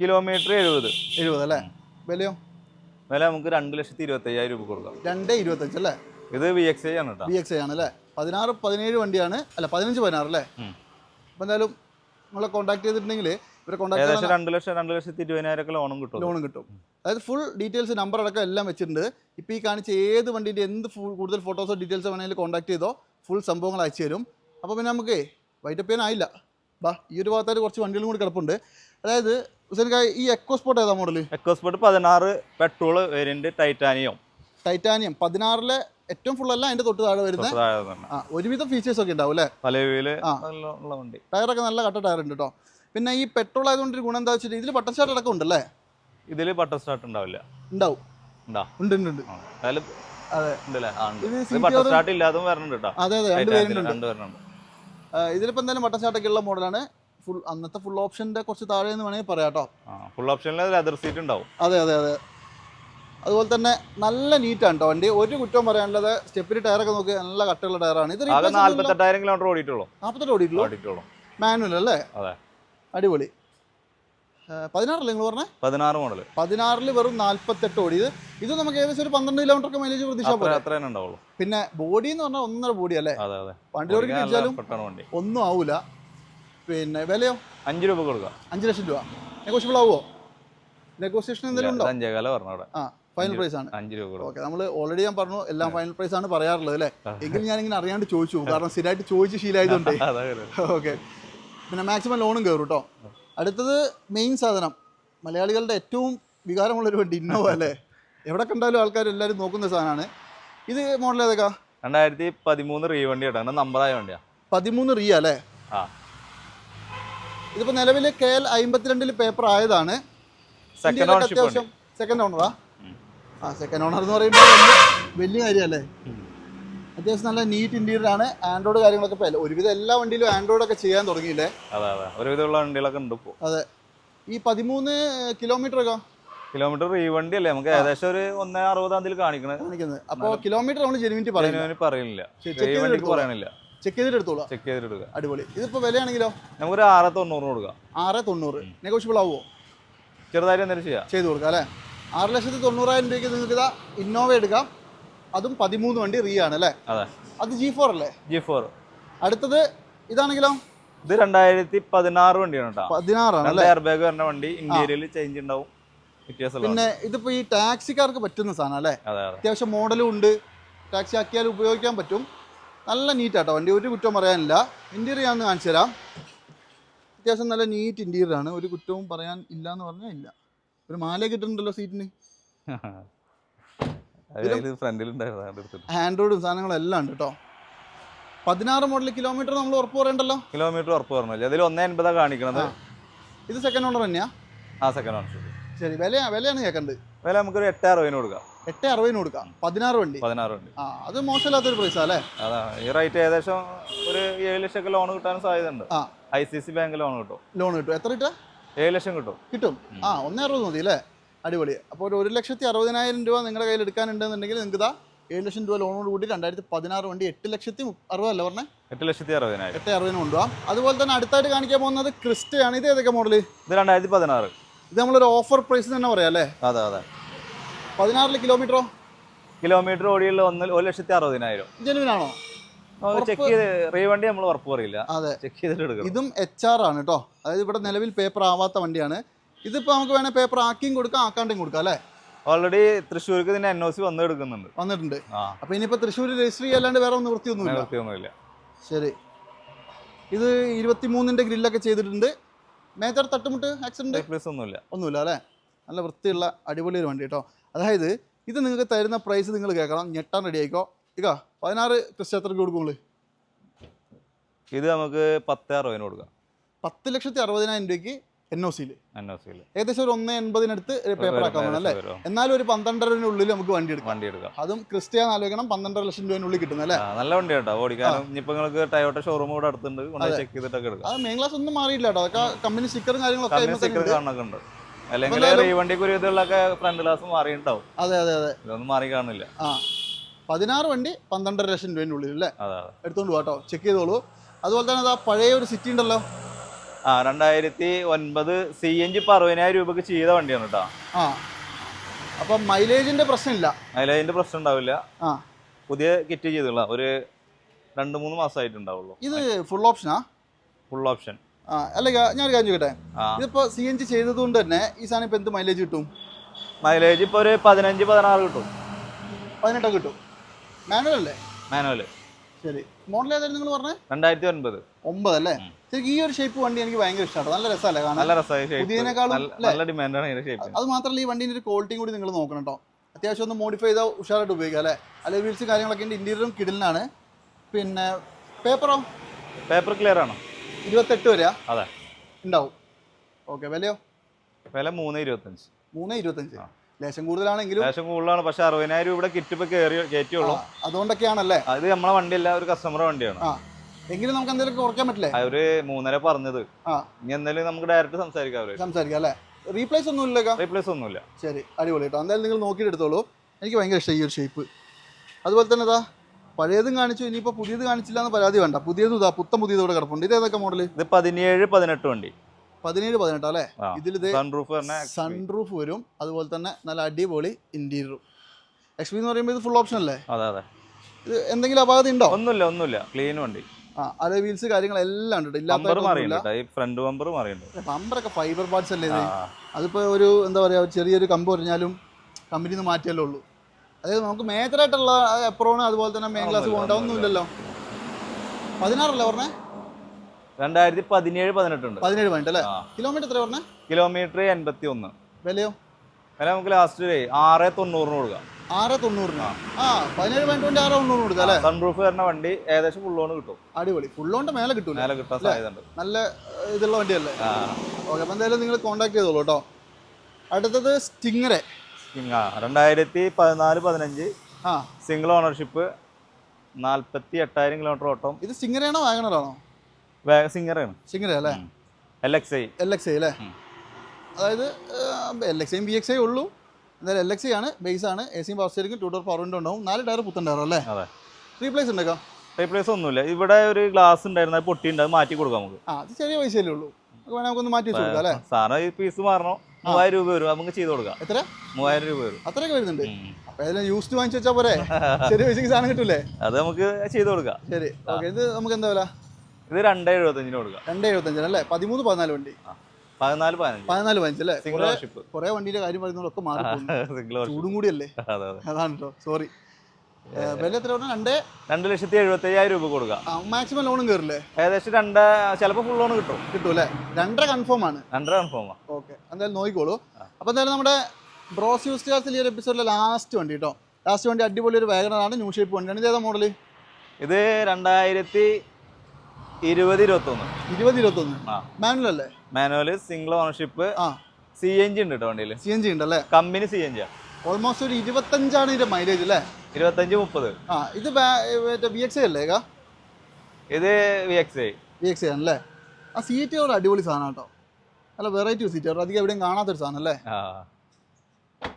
കിലോമീറ്റർ എഴുപത്. എഴുപത് അല്ലേ? വിലയോ? വില നമുക്ക് രണ്ട് ലക്ഷത്തി ഇരുപത്തി അയ്യായിരം രൂപ കൊടുക്കാം. രണ്ട് ഇരുപത്തഞ്ച് അല്ലേ? ഇത് വി എക്സ് ഐ ആണ് ബി എക്സ് ഐ ആണ് അല്ലേ? പതിനാറ് പതിനേഴ് വണ്ടിയാണ്. അല്ല പതിനഞ്ച് പതിനാറ് അല്ലേ? അപ്പം അപ്പോൾ എന്തായാലും നമ്മളെ കോൺടാക്ട് ചെയ്തിട്ടുണ്ടെങ്കിൽ ഇവരെ കോൺടാക്ട് ഏകദേശം രണ്ട് ലക്ഷം രണ്ട് ലക്ഷത്തി ഇരുപതിനായിരം ഒക്കെ ലോണും കിട്ടും. ലോണും കിട്ടും. അതായത് ഫുൾ ഡീറ്റെയിൽസ് നമ്പർ അടക്കം എല്ലാം വെച്ചിട്ടുണ്ട്. ഇപ്പോൾ ഈ കാണിച്ച ഏത് വണ്ടിന്റെ എന്ത് ഫുൾ കൂടുതൽ ഫോട്ടോസോ ഡീറ്റെയിൽസോ വേണമെങ്കിലും കോൺടാക്ട് ചെയ്തോ ഫുൾ സംഭവങ്ങൾ അയച്ചു തരും. അപ്പോൾ പിന്നെ നമുക്ക് വൈറ്റപ്പ് ചെയ്യാനായില്ല ബാ ഈ ഒരു ഭാഗത്തായിട്ട് കുറച്ച് വണ്ടികളും കൂടി കിടപ്പുണ്ട്. അതായത് ഹുസൈൻക ഈ എക്കോ സ്പോട്ട് ഏതാ മോഡൽ എക്കോസ്പോർട്ട് പതിനാറ് പെട്രോൾ വേരിയന്റ് ടൈറ്റാനിയം ടൈറ്റാനിയം പതിനാറിലെ ഏറ്റവും ഫുൾ അല്ല അതിന്റെ തൊട്ട് താഴെ വരുന്നത് ഒരുവിധം ഫീച്ചേഴ്സ് ഒക്കെ ഉണ്ടാവും അല്ലേ? ടയറൊക്കെ നല്ല കട്ട ടയർ ഉണ്ട് കേട്ടോ പിന്നെ ഈ പെട്രോൾ ആയതുകൊണ്ട് ഗുണം എന്താ വെച്ചിട്ട് ഇതിൽ ബട്ടൺ സ്റ്റാർട്ട് അടക്കം ഉണ്ടല്ലേ? ഇതിൽ ബട്ടർ സ്റ്റാർട്ട് ഉണ്ടാവില്ല. ഉണ്ടാവും. ഉണ്ടാ? ഉണ്ട് ഉണ്ട് ഉണ്ട്. ആ. അതിൽ അതെ. ഉണ്ടല്ലേ? ആ ഉണ്ട്. ഇത് ഇത് ബട്ടർ സ്റ്റാർട്ട് ഇല്ലാതും വരണുണ്ട് കേട്ടോ അതെ അതെ രണ്ട് ടൈറ്റാനിയത്തിൽ പേരുണ്ട്. രണ്ട് വരണുണ്ട് ഇതിലിപ്പോൾ എന്തായാലും ബട്ടൺ സ്റ്റാർട്ടൊക്കെ ഉള്ള മോഡലാണ്. ഫുൾ അന്നത്തെ ഫുൾ ഓപ്ഷന്റെ കുറച്ച് താഴെ എന്ന് വേണമെങ്കിൽ പറയാം കേട്ടോ ഫുൾ ഓപ്ഷനിൽ ലെതർ സീറ്റ് ഉണ്ടാവും. അതെ അതെ അതെ. അതുപോലെ തന്നെ നല്ല നീറ്റാണ് കേട്ടോ വണ്ടി. ഒരു കുറ്റവും പറയാനുള്ളത് സ്റ്റെപ്പിന് ടയറൊക്കെ നോക്കി നല്ല കട്ടുള്ള ടയറാണ്. ഇത് നാല്പത്തെട്ടായിരം കിലോമീറ്റർ ഓടിയിട്ടുള്ളൂ. നാൽപ്പത്തെട്ട് ഓടിയിട്ടുള്ളൂ? മാനുവൽ അല്ലേ? അടിപൊളി. പതിനാറല്ലേ നിങ്ങൾ പറഞ്ഞേ? പതിനാറ് മോഡൽ പതിനാറിൽ വെറും നാൽപ്പത്തെട്ട് ഓടി. ഇത് നമുക്ക് ഏകദേശം ഒരു പന്ത്രണ്ട് കിലോമീറ്റർ ഒക്കെ മൈലേജ് പ്രതീക്ഷ അത്ര പോലെ ഉണ്ടാവുള്ളൂ. പിന്നെ ബോഡി എന്ന് പറഞ്ഞാൽ ഒന്നര ബോഡി അല്ലേ? അതെ അതെ. വണ്ടിയോട് ഓടിക്കാൻ നല്ല വണ്ടി. ഒന്നും ആവൂല. പിന്നെ വിലയോ? അഞ്ച് രൂപ കൊടുക്കുക അഞ്ച് ലക്ഷം രൂപ. നെഗോഷ്യബിൾ ആവുമോ നെഗോസിയേഷൻ എന്തെങ്കിലും ഉണ്ടോ? അഞ്ചേകാല പറഞ്ഞു ആ. ഫൈനൽ പ്രൈസ് ആണ്. അഞ്ച് രൂപ ഓക്കെ നമ്മൾ ഓൾറെഡി ഞാൻ പറഞ്ഞു എല്ലാം ഫൈനൽ പ്രൈസ് ആണ് പറയാറുള്ളത് അല്ലേ? എങ്കിലും ഞാൻ ഇങ്ങനെ അറിയാണ്ട് ചോദിച്ചു കാരണം സ്ഥിരമായിട്ട് ചോദിച്ച് ശീലമായതുകൊണ്ട്. ഓക്കെ പിന്നെ മാക്സിമം ലോണും കയറും കേട്ടോ അടുത്തത് മെയിൻ സാധനം. മലയാളികളുടെ ഏറ്റവും വികാരമുള്ളൊരു വണ്ടി ഇന്നോവ അല്ലേ? എവിടെ കണ്ടാലും ആൾക്കാർ എല്ലാവരും നോക്കുന്ന സാധനമാണ്. ഇത് മോഡൽ ഏതൊക്കെ? രണ്ടായിരത്തി പതിമൂന്ന് റീ വണ്ടി കേട്ടോ. നമ്പറായ വണ്ടിയാ. പതിമൂന്ന് റീ അല്ലേ? ആ. ഇതിപ്പോൾ നിലവിൽ കെ എൽ അമ്പത്തിരണ്ടിൽ പേപ്പർ ആയതാണ് സെക്കൻഡ് ഓണർഷിപ്പ് സെക്കൻഡ് ഓണറാ. ആ സെക്കൻഡ് ഓണർ എന്ന് പറയുമ്പോൾ വലിയ വലിയ കാര്യമല്ലേ? അത്യാവശ്യം നല്ല നീറ്റ് ഇന്റീരിയർ ആണ്. ആൻഡ്രോയിഡ് കാര്യങ്ങളൊക്കെ ഇപ്പോൾ ഒരുവിധം എല്ലാ വണ്ടിയിലും ആൻഡ്രോയിഡ് ഒക്കെ ചെയ്യാൻ തുടങ്ങിയില്ലേ? അതെ അതെ. ഒരുവിധമുള്ള വണ്ടികളൊക്കെ ഉണ്ട് ഇപ്പോൾ അതെ. ഈ പതിമൂന്ന് കിലോമീറ്റർ ഒക്കെ? കിലോമീറ്റർ ഈ വണ്ടി അല്ലേ നമുക്ക് ഏകദേശം ഒരു ഒന്ന് അറുപതാം തീയതി കാണിക്കണത് കാണിക്കുന്നത്. അപ്പോൾ കിലോമീറ്റർ നമ്മൾ ജെനുവിറ്റി പറയുന്നത്. പറയുന്നില്ല. ചെയ്ത് വണ്ടിക്ക്. പറയണില്ല. ചെക്ക് ചെയ്തിട്ട് എടുത്തോളാം. ചെക്ക് ചെയ്തിട്ട് എടുക്കുക അടിപൊളി. ഇതിപ്പോൾ വിലയാണെങ്കിലോ? നമുക്കൊരു ആറ് തൊണ്ണൂറ് കൊടുക്കാം. ആറ് തൊണ്ണൂറ്. നെഗോഷ്യബിൾ ആവുമോ ചെറുതായിട്ട് എന്തെങ്കിലും ചെയ്യാം. ചെയ്ത് കൊടുക്കാം അല്ലേ? ആറ് ലക്ഷത്തി തൊണ്ണൂറായിരം രൂപയ്ക്ക് നിങ്ങൾക്ക് ഇതാ ഇന്നോവ എടുക്കാം. അതും പതിമൂന്ന് വണ്ടി റീ ആണ് അല്ലേ? അതെ. അത് ജി ഫോർ അല്ലേ? ജി ഫോർ അടുത്തത് ഇതാണെങ്കിലോ? ഇത് രണ്ടായിരത്തി പതിനാറ് വണ്ടിയാണ് പതിനാറാണ് എയർ ബാഗ് വരുന്ന വണ്ടി. ഇന്റീരിയൽ ചേഞ്ച് ഉണ്ടാവും. പിന്നെ ഇതിപ്പോ ഈ ടാക്സിക്കാർക്ക് പറ്റുന്ന സാധനം അല്ലേ? അതെ അതെ. അത്യാവശ്യം മോഡലും ഉണ്ട്. ടാക്സി ആക്കിയാൽ ഉപയോഗിക്കാൻ പറ്റും. നല്ല നീറ്റാട്ടോ വണ്ടി ഒരു കുറ്റവും പറയാനില്ല. ഇന്റീരിയർ ഞാൻ കാണിച്ചു തരാം അത്യാവശ്യം നല്ല നീറ്റ് ഇന്റീരിയർ ആണ്. ഒരു കുറ്റവും പറയാൻ ഇല്ല എന്ന് പറഞ്ഞാൽ ഇല്ല. ഒരു മാല കിട്ടുന്നുണ്ടല്ലോ സീറ്റിന്. ആൻഡ്രോയിഡും സാധനങ്ങളും എല്ലാം ഉണ്ട് കേട്ടോ പതിനാറ് മോഡൽ കിലോമീറ്റർ നമ്മൾ ഉറപ്പ് പറയണ്ടല്ലോ? കിലോമീറ്റർ ഉറപ്പ് പറഞ്ഞില്ല അതിൽ ഒന്നേ എൺപതാണ് കാണിക്കണത്. ഇത് സെക്കൻഡ് ഓണർ തന്നെയാ? ആ സെക്കൻഡ് ഓണർ ശരി. വില വിലയാണ് കേൾക്കേണ്ടത് വില നമുക്ക് ഒരു എട്ട് അറുപതിന് കൊടുക്കാം. എട്ട് അറുപതിന് കൊടുക്കാം. പതിനാറ് വണ്ടി. പതിനാറ് വണ്ടി. ആ അത് മോശമില്ലാത്തൊരു പ്രൈസാ അല്ലേ? അതാ ഈ റേറ്റ് ഏകദേശം ഒരു ഏഴ് ലക്ഷമൊക്കെ ലോൺ കിട്ടാൻ സാധ്യതയുണ്ട്. ആ. I C C bank loan കിട്ടും. ലോൺ കിട്ടും. എത്ര കിട്ടുക? ഏഴ് ലക്ഷം കിട്ടും. കിട്ടും. ആ ഒന്നേ അറുപത് മതി അല്ലേ? അടിപൊളി. അപ്പോൾ ഒരു ഒരു ലക്ഷത്തി അറുപതിനായിരം രൂപ നിങ്ങളുടെ കയ്യിൽ എടുക്കാനുണ്ടെന്നുണ്ടെങ്കിൽ നിങ്ങൾക്ക് ഇതാ ഏഴ് ലക്ഷം രൂപ ലോണോട് കൂടി രണ്ടായിരത്തി പതിനാറ് വണ്ടി എട്ട് ലക്ഷത്തി അറുപതല്ല പറഞ്ഞേ? എട്ട് ലക്ഷത്തി അറുപതിനായിരം. എട്ട് അറുപതിനും കൊണ്ടുപോകാം അതുപോലെ തന്നെ അടുത്തായിട്ട് കാണിക്കാൻ പോകുന്നത് ക്രിസ്റ്റയാണ്. ഇത് ഏതൊക്കെ മോഡൽ ഇത് രണ്ടായിരത്തി പതിനാറ്. ഇത് നമ്മളൊരു ഓഫർ പ്രൈസ് തന്നെ പറയാം അല്ലേ? അതെ അതെ. പതിനാറിൽ കിലോമീറ്ററോ കിലോമീറ്റർ ഓടിയുള്ള ഒന്ന് ഒരു ലക്ഷത്തി അറുപതിനായിരം. ജെനുവിനാണോ ചെക്ക് ചെയ്ത് റീവണ്ടി നമ്മൾ ഉറപ്പ് പറയില്ല. അതെ. ചെക്ക് ചെയ്തിട്ട് ഇതും എച്ച് ആർ ആണ് കേട്ടോ അതായത് ഇവിടെ നിലവിൽ പേപ്പർ ആവാത്ത വണ്ടിയാണ്. ഇതിപ്പോ നമുക്ക് വേണേൽ പേപ്പർ ആക്കിയും കൊടുക്കാം ആക്കാണ്ടും കൊടുക്കാം അല്ലേ? ഓൾറെഡി തൃശ്ശൂർക്ക് ഇതിന്റെ എൻ ഒ സി വന്ന് എടുക്കുന്നുണ്ട്. വന്നിട്ടുണ്ട്. അപ്പൊ ഇനിയിപ്പോ തൃശ്ശൂർ രജിസ്റ്റർ ചെയ്യാല്ലാണ്ട് വേറെ ഒന്നും വൃത്തിയൊന്നുമില്ല നിവൃത്തിയൊന്നുമില്ല. ശരി. ഇത് ഇരുപത്തി മൂന്നിന്റെ ഗ്രില്ലൊക്കെ ചെയ്തിട്ടുണ്ട്. മേജർ തട്ടുമുട്ട് ആക്സിഡന്റ് ഒന്നുമില്ല. ഒന്നുമില്ല അല്ലേ? നല്ല വൃത്തിയുള്ള അടിപൊളി ഒരു വണ്ടി കേട്ടോ അതായത് ഇത് നിങ്ങൾക്ക് തരുന്ന പ്രൈസ് നിങ്ങൾ കേൾക്കണം. ഞെട്ടാൻ റെഡി ആയിക്കോ. ഇക പതിനാറ് ക്രിസ്ത്യ എത്രയ്ക്ക് കൊടുക്കും നിങ്ങൾ ഇത് നമുക്ക് പത്ത് അറുപതിന് കൊടുക്കാം. പത്ത് ലക്ഷത്തി അറുപതിനായിരം രൂപയ്ക്ക് എൻ ഒ സിയിൽ എൻ ഒ സിയിൽ ഏകദേശം ഒരു ഒന്ന് എൺപതിനടുത്ത് പേപ്പർ ആക്കാൻ അല്ലേ? എന്നാലും ഒരു പന്ത്രണ്ടരനുള്ളിൽ നമുക്ക് വണ്ടി എടുക്കാം. വണ്ടി എടുക്കാം. അതും ക്രിസ്ത്യ ആലോചിക്കണം പന്ത്രണ്ടര ലക്ഷം രൂപനുള്ളിൽ കിട്ടുന്ന അല്ലേ? നല്ല വണ്ടി കേട്ടോ ഓടിക്കാനും ഇപ്പൊ നിങ്ങൾക്ക് ടയോട്ട ഷോറൂം കൂടെ അടുത്തുണ്ട് ചെക്ക് ചെയ്തിട്ടൊക്കെ എടുക്കാം. അത് മെയിൻ ക്ലാസ് ഒന്നും മാറിയില്ല കേട്ടോ. അതൊക്കെ കമ്പനി സ്റ്റിക്കറും കാര്യങ്ങളൊക്കെ സ്റ്റിക്കർ തന്നെ ഉണ്ട്. അല്ലെങ്കിൽ ഒരു ഇതിലൊക്കെ ഫ്രണ്ട് ഗ്ലാസ് മാറിയിട്ടുണ്ടാവും. അതെ അതെ അതെ. ഇതൊന്നും മാറി കാണില്ല ആ. പതിനാറ് വണ്ടി പന്ത്രണ്ടര ലക്ഷം രൂപേന്റെ ഉള്ളിൽ അല്ലേ? എടുത്തോണ്ട് പോകാട്ടോ ചെക്ക് ചെയ്തോളൂ. അതുപോലെ തന്നെ അതാ പഴയ ഒരു സിറ്റി ഉണ്ടല്ലോ. ആ രണ്ടായിരത്തി ഒൻപത് സി എൻ ജി അറുപതിനായിരം രൂപക്ക് ചെയ്ത വണ്ടിയാണ് കേട്ടോ ആ. അപ്പം മൈലേജിന്റെ പ്രശ്നമില്ല. മൈലേജിന്റെ പ്രശ്നം ഉണ്ടാവില്ല. ആ. പുതിയ കിറ്റ് ചെയ്തുള്ള ഒരു രണ്ട് മൂന്ന് മാസമായിട്ടുണ്ടാവുള്ളൂ. ഇത് ഫുൾ ഓപ്ഷനാ ഫുൾ ഓപ്ഷൻ ആ അല്ല ഞാൻ ഒരു കാര്യം ചോദിക്കട്ടെ? ഇതിപ്പോ സി എൻ ജി ചെയ്തത് കൊണ്ട് തന്നെ ഈ സാധനം ഇപ്പൊ എന്ത് മൈലേജ് കിട്ടും? മൈലേജ് ഇപ്പൊ ഒരു പതിനഞ്ച് പതിനാറ് കിട്ടും. പതിനെട്ടൊക്കെ കിട്ടും. മാനുവൽ അല്ലേ മാനുവൽ. ശരി. മോഡൽ ഏതായാലും നിങ്ങൾ പറഞ്ഞേ? രണ്ടായിരത്തി ഒൻപത് ഒമ്പത് അല്ലേ. ശരിക്കും ഈ ഒരു ഷേപ്പ് വണ്ടി എനിക്ക് ഭയങ്കര ഇഷ്ടമാണ് നല്ല രസമല്ലേ കാണാൻ? നല്ല രസമായി പുതിയതിനേക്കാളും നല്ല ഡിമാൻഡാണ് ഇതിന്റെ ഷേപ്പ് അത് മാത്രമല്ല ഈ വണ്ടീന്റെ ഒരു ക്വാളിറ്റിയും കൂടി നിങ്ങൾ നോക്കണം കേട്ടോ. അത്യാവശ്യം ഒന്ന് മോഡിഫൈ ചെയ്താൽ ഉഷാറായിട്ട് ഉപയോഗിക്കാം അല്ലേ? അല്ലെ വീൽസ് കാര്യങ്ങളൊക്കെ ഉണ്ട്. ഇന്റീരിയറും കിടിലിനാണ്. പിന്നെ പേപ്പറോ പേപ്പർ ക്ലിയർ ആണ്? ഇരുപത്തെട്ട് വരെയാ? അതെ. ഉണ്ടാവും. ഓക്കെ വിലയോ? വില മൂന്ന് ഇരുപത്തഞ്ച്. മൂന്ന് ഇരുപത്തഞ്ച്. ലേശം കൂടുതലാണെങ്കിലും ലേശം കൂടുതലാണ് പക്ഷെ അറുപതിനായിരം രൂപയുടെ കിറ്റ് ഇപ്പൊ കയറി കയറ്റിയുള്ളൂ അതുകൊണ്ടൊക്കെയാണല്ലേ? അത് നമ്മളെ വണ്ടിയല്ല ഒരു കസ്റ്റമറുടെ വണ്ടിയാണ്. ആ എങ്കിലും നമുക്ക് എന്തെങ്കിലും കുറയ്ക്കാൻ പറ്റില്ലേ? അവർ മൂന്നര പറഞ്ഞത്. ഇനി എന്തായാലും നമുക്ക് ഡയറക്റ്റ് സംസാരിക്കാം അവർ. സംസാരിക്കാം അല്ലേ? റീപ്ലേസ് ഒന്നും ഇല്ല റീപ്ലേസ് ഒന്നും ഇല്ല. ശരി അടിപൊളി കേട്ടോ. എന്തായാലും നിങ്ങൾ നോക്കിയിട്ട് എടുത്തോളൂ. എനിക്ക് ഭയങ്കര ഇഷ്ടം ഈ ഒരു ഷേപ്പ് അതുപോലെ തന്നെ ഇതാ പഴയതും കാണിച്ചു ഇനിയിപ്പോൾ പുതിയത് കാണിച്ചില്ല എന്ന് പരാതി വേണ്ട. പുതിയതും ഇതാ പുത്തം പുതിയതോടെ കിടപ്പുണ്ട്. ഇത് ഏതൊക്കെ മോഡൽ ഇത് പതിനേഴ് പതിനെട്ട് വണ്ടി. പതിനേഴ് പതിനെട്ടോ അല്ലേ? ഇതിൽ സൺറൂഫ് തന്നെ സൺറൂഫ് വരും. അതുപോലെ തന്നെ നല്ല അടിപൊളി ഇന്റീരിയറും എക്സ്പി എന്ന് പറയുമ്പോൾ ഇത് ഫുൾ ഓപ്ഷൻ അല്ലേ? അതെ അതെ. ഇത് എന്തെങ്കിലും അപാകത ഉണ്ടോ? ഒന്നുമില്ല ഒന്നുമില്ല. ക്ലീൻ വണ്ടി. ആ അതെ വീൽസ് കാര്യങ്ങളെല്ലാം ഉണ്ട്. ഇല്ലാത്ത ഫ്രണ്ട് ബമ്പർ പമ്പറൊക്കെ ഫൈബർ പാർട്സ് അല്ലേ ഇത്? അതിപ്പോ ഒരു എന്താ പറയുക ചെറിയൊരു കമ്പ് പറഞ്ഞാലും കമ്പനിയിൽ നിന്ന് മാറ്റിയല്ലേ ഉള്ളൂ. അതായത് നമുക്ക് മേജറായിട്ടുള്ള എപ്രോണ് അതുപോലെ തന്നെ മെയിൻ ക്ലാസ് പോകേണ്ട ഒന്നുമില്ലല്ലോ പതിനാറല്ലേ പറഞ്ഞേ? രണ്ടായിരത്തി പതിനേഴ് പതിനെട്ടുണ്ട്. പതിനേഴ് പതിനെട്ട് അല്ലേ? കിലോമീറ്റർ എത്ര പറഞ്ഞ? കിലോമീറ്റർ എൺപത്തി ഒന്ന് വിലയോ? വില നമുക്ക് ലാസ്റ്റ് ആറ് തൊണ്ണൂറിന് കൊടുക്കാം. ആറ് തൊണ്ണൂറിന്. ആ. പതിനേഴ് പോയിന്റ് കൊണ്ട് ആറ് തൊണ്ണൂറ് കൊടുക്കാം അല്ലേ? സൺറൂഫ് വരുന്ന വണ്ടി ഏകദേശം ഫുൾ ലോൺ കിട്ടും. അടിപൊളി. ഫുള്ളോണ്ട് മേലെ കിട്ടും മേലെ കിട്ടാൻ സാധ്യത ഉണ്ട് നല്ല ഇതുള്ള വണ്ടിയല്ലേ? ഓക്കെ അപ്പം എന്തായാലും നിങ്ങൾ കോൺടാക്ട് ചെയ്തോളൂ കേട്ടോ. അടുത്തത് സ്റ്റിങ്ങറെ. സ്റ്റിങ്ങ രണ്ടായിരത്തി പതിനാല് പതിനഞ്ച്. ആ. സിംഗിൾ ഓണർഷിപ്പ് നാൽപ്പത്തി എട്ടായിരം കിലോമീറ്റർ ഓട്ടം. ഇത് സ്റ്റിങ്ങറാണോ വാഗണറാണോ? വേഗ സിംഗറാണ്. സിംഗർ അല്ലേ? L X I L X I അല്ലേ? അതായത് എൽ എക്സ് ഐയും ബി എക്സ് ഐ ഉള്ളൂ. എന്തായാലും എൽ എക്സ് ഐ ആണ് ബേസ് ആണ് എ സിയും power steering two door power window ഉണ്ടാവും. നാല് ടയർ പുത്തൻ ടയർ അല്ലേ? അതെ. റീപ്ലേസ് ഉണ്ടേക്കാം റീപ്ലേസ് ഒന്നുമില്ല. ഇവിടെ ഒരു ഗ്ലാസ് ഉണ്ടായിരുന്നു അത് പൊട്ടിയുണ്ട് അത് മാറ്റി കൊടുക്കാം നമുക്ക്. ആ അത് ചെറിയ പൈസയല്ലേ ഉള്ളൂ? നമുക്ക് വേണമെങ്കിൽ നമുക്കൊന്ന് മാറ്റി വെച്ച് കൊടുക്കാം അല്ലേ? സാറിന് ഈ പീസ് മാറണോ. മൂവായിരം രൂപ വരും നമുക്ക് ചെയ്ത് കൊടുക്കാം. എത്ര? മൂവായിരം രൂപ വരും. അത്രയൊക്കെ വരുന്നുണ്ട്. ഉം. അപ്പോൾ ഏതായാലും യൂസ്ഡ് വാങ്ങിച്ചു വെച്ചാൽ പോരെ. ചെറിയ പൈസക്ക് സാധനം കിട്ടൂലേ? അത് നമുക്ക് ചെയ്ത് കൊടുക്കാം. ശരി. ഓക്കെ ഇത് നമുക്ക് എന്താ വില? ഇത് രണ്ട് എഴുപത്തഞ്ചിന് കൊടുക്കുക രണ്ട് എഴുപത്തഞ്ചിന് അല്ലേ? പതിമൂന്ന് പതിനാല് വണ്ടി. പതിനാല് പതിനഞ്ച്. പതിനാല് പതിനഞ്ച് അല്ലേ? സിംഗിൾ ഓണർഷിപ്പ് കുറേ വണ്ടിയുടെ കാര്യം പറയുന്നതൊക്കെ മാറി സിംഗിൾ ചൂടും കൂടിയല്ലേ? അല്ലേ അതാണല്ലോ. അതാണ് കേട്ടോ സോറി വില എത്ര പറഞ്ഞാൽ രണ്ട്? രണ്ട് ലക്ഷത്തി എഴുപത്തി അയ്യായിരം രൂപ കൊടുക്കുക മാക്സിമം ലോണും കയറില്ലേ ഏകദേശം രണ്ട് ചിലപ്പോൾ ഫുൾ ലോൺ കിട്ടും. കിട്ടും അല്ലേ? രണ്ടര കൺഫേം ആണ്. രണ്ടര കൺഫേമാ ഓക്കെ എന്തായാലും നോക്കിക്കോളൂ. അപ്പോൾ എന്തായാലും നമ്മുടെ ബ്രോസ് യൂസ് കാർസിൽ ഈ ഒരു എപ്പിസോഡിലെ ലാസ്റ്റ് വണ്ടി കേട്ടോ ലാസ്റ്റ് വണ്ടി അടിപൊളി ഒരു വാഗണറാണ് ന്യൂ ഷേപ്പ് വണ്ടിയാണ്. ഇത് ഏതാ മോഡൽ ഇത് രണ്ടായിരത്തി ഇരുപത് ഇരുപത്തൊന്ന്. ഇരുപത് ഇരുപത്തൊന്ന്. മാനുവൽ അല്ലേ മാനുവൽ സിംഗിൾ ഓണർഷിപ്പ് ആ. സി എൻ ജി ഉണ്ട് കേട്ടോ വണ്ടിയിൽ സി എൻ ജി ഉണ്ടല്ലേ company C N G almost ഒരു ഇരുപത്തഞ്ചാണ് ഇതിന്റെ മൈലേജ് അല്ലേ? ഇരുപത്തഞ്ച് മുപ്പത്. ആ ഇത് ബി എക്സ് അല്ലേ ഇത് V X I V X ആണല്ലേ? ആ സീറ്റ് ഒരു അടിപൊളി സാധനം കേട്ടോ. നല്ല വെറൈറ്റി സീറ്റ് അധികം എവിടെയും കാണാത്തൊരു സാധനം അല്ലേ?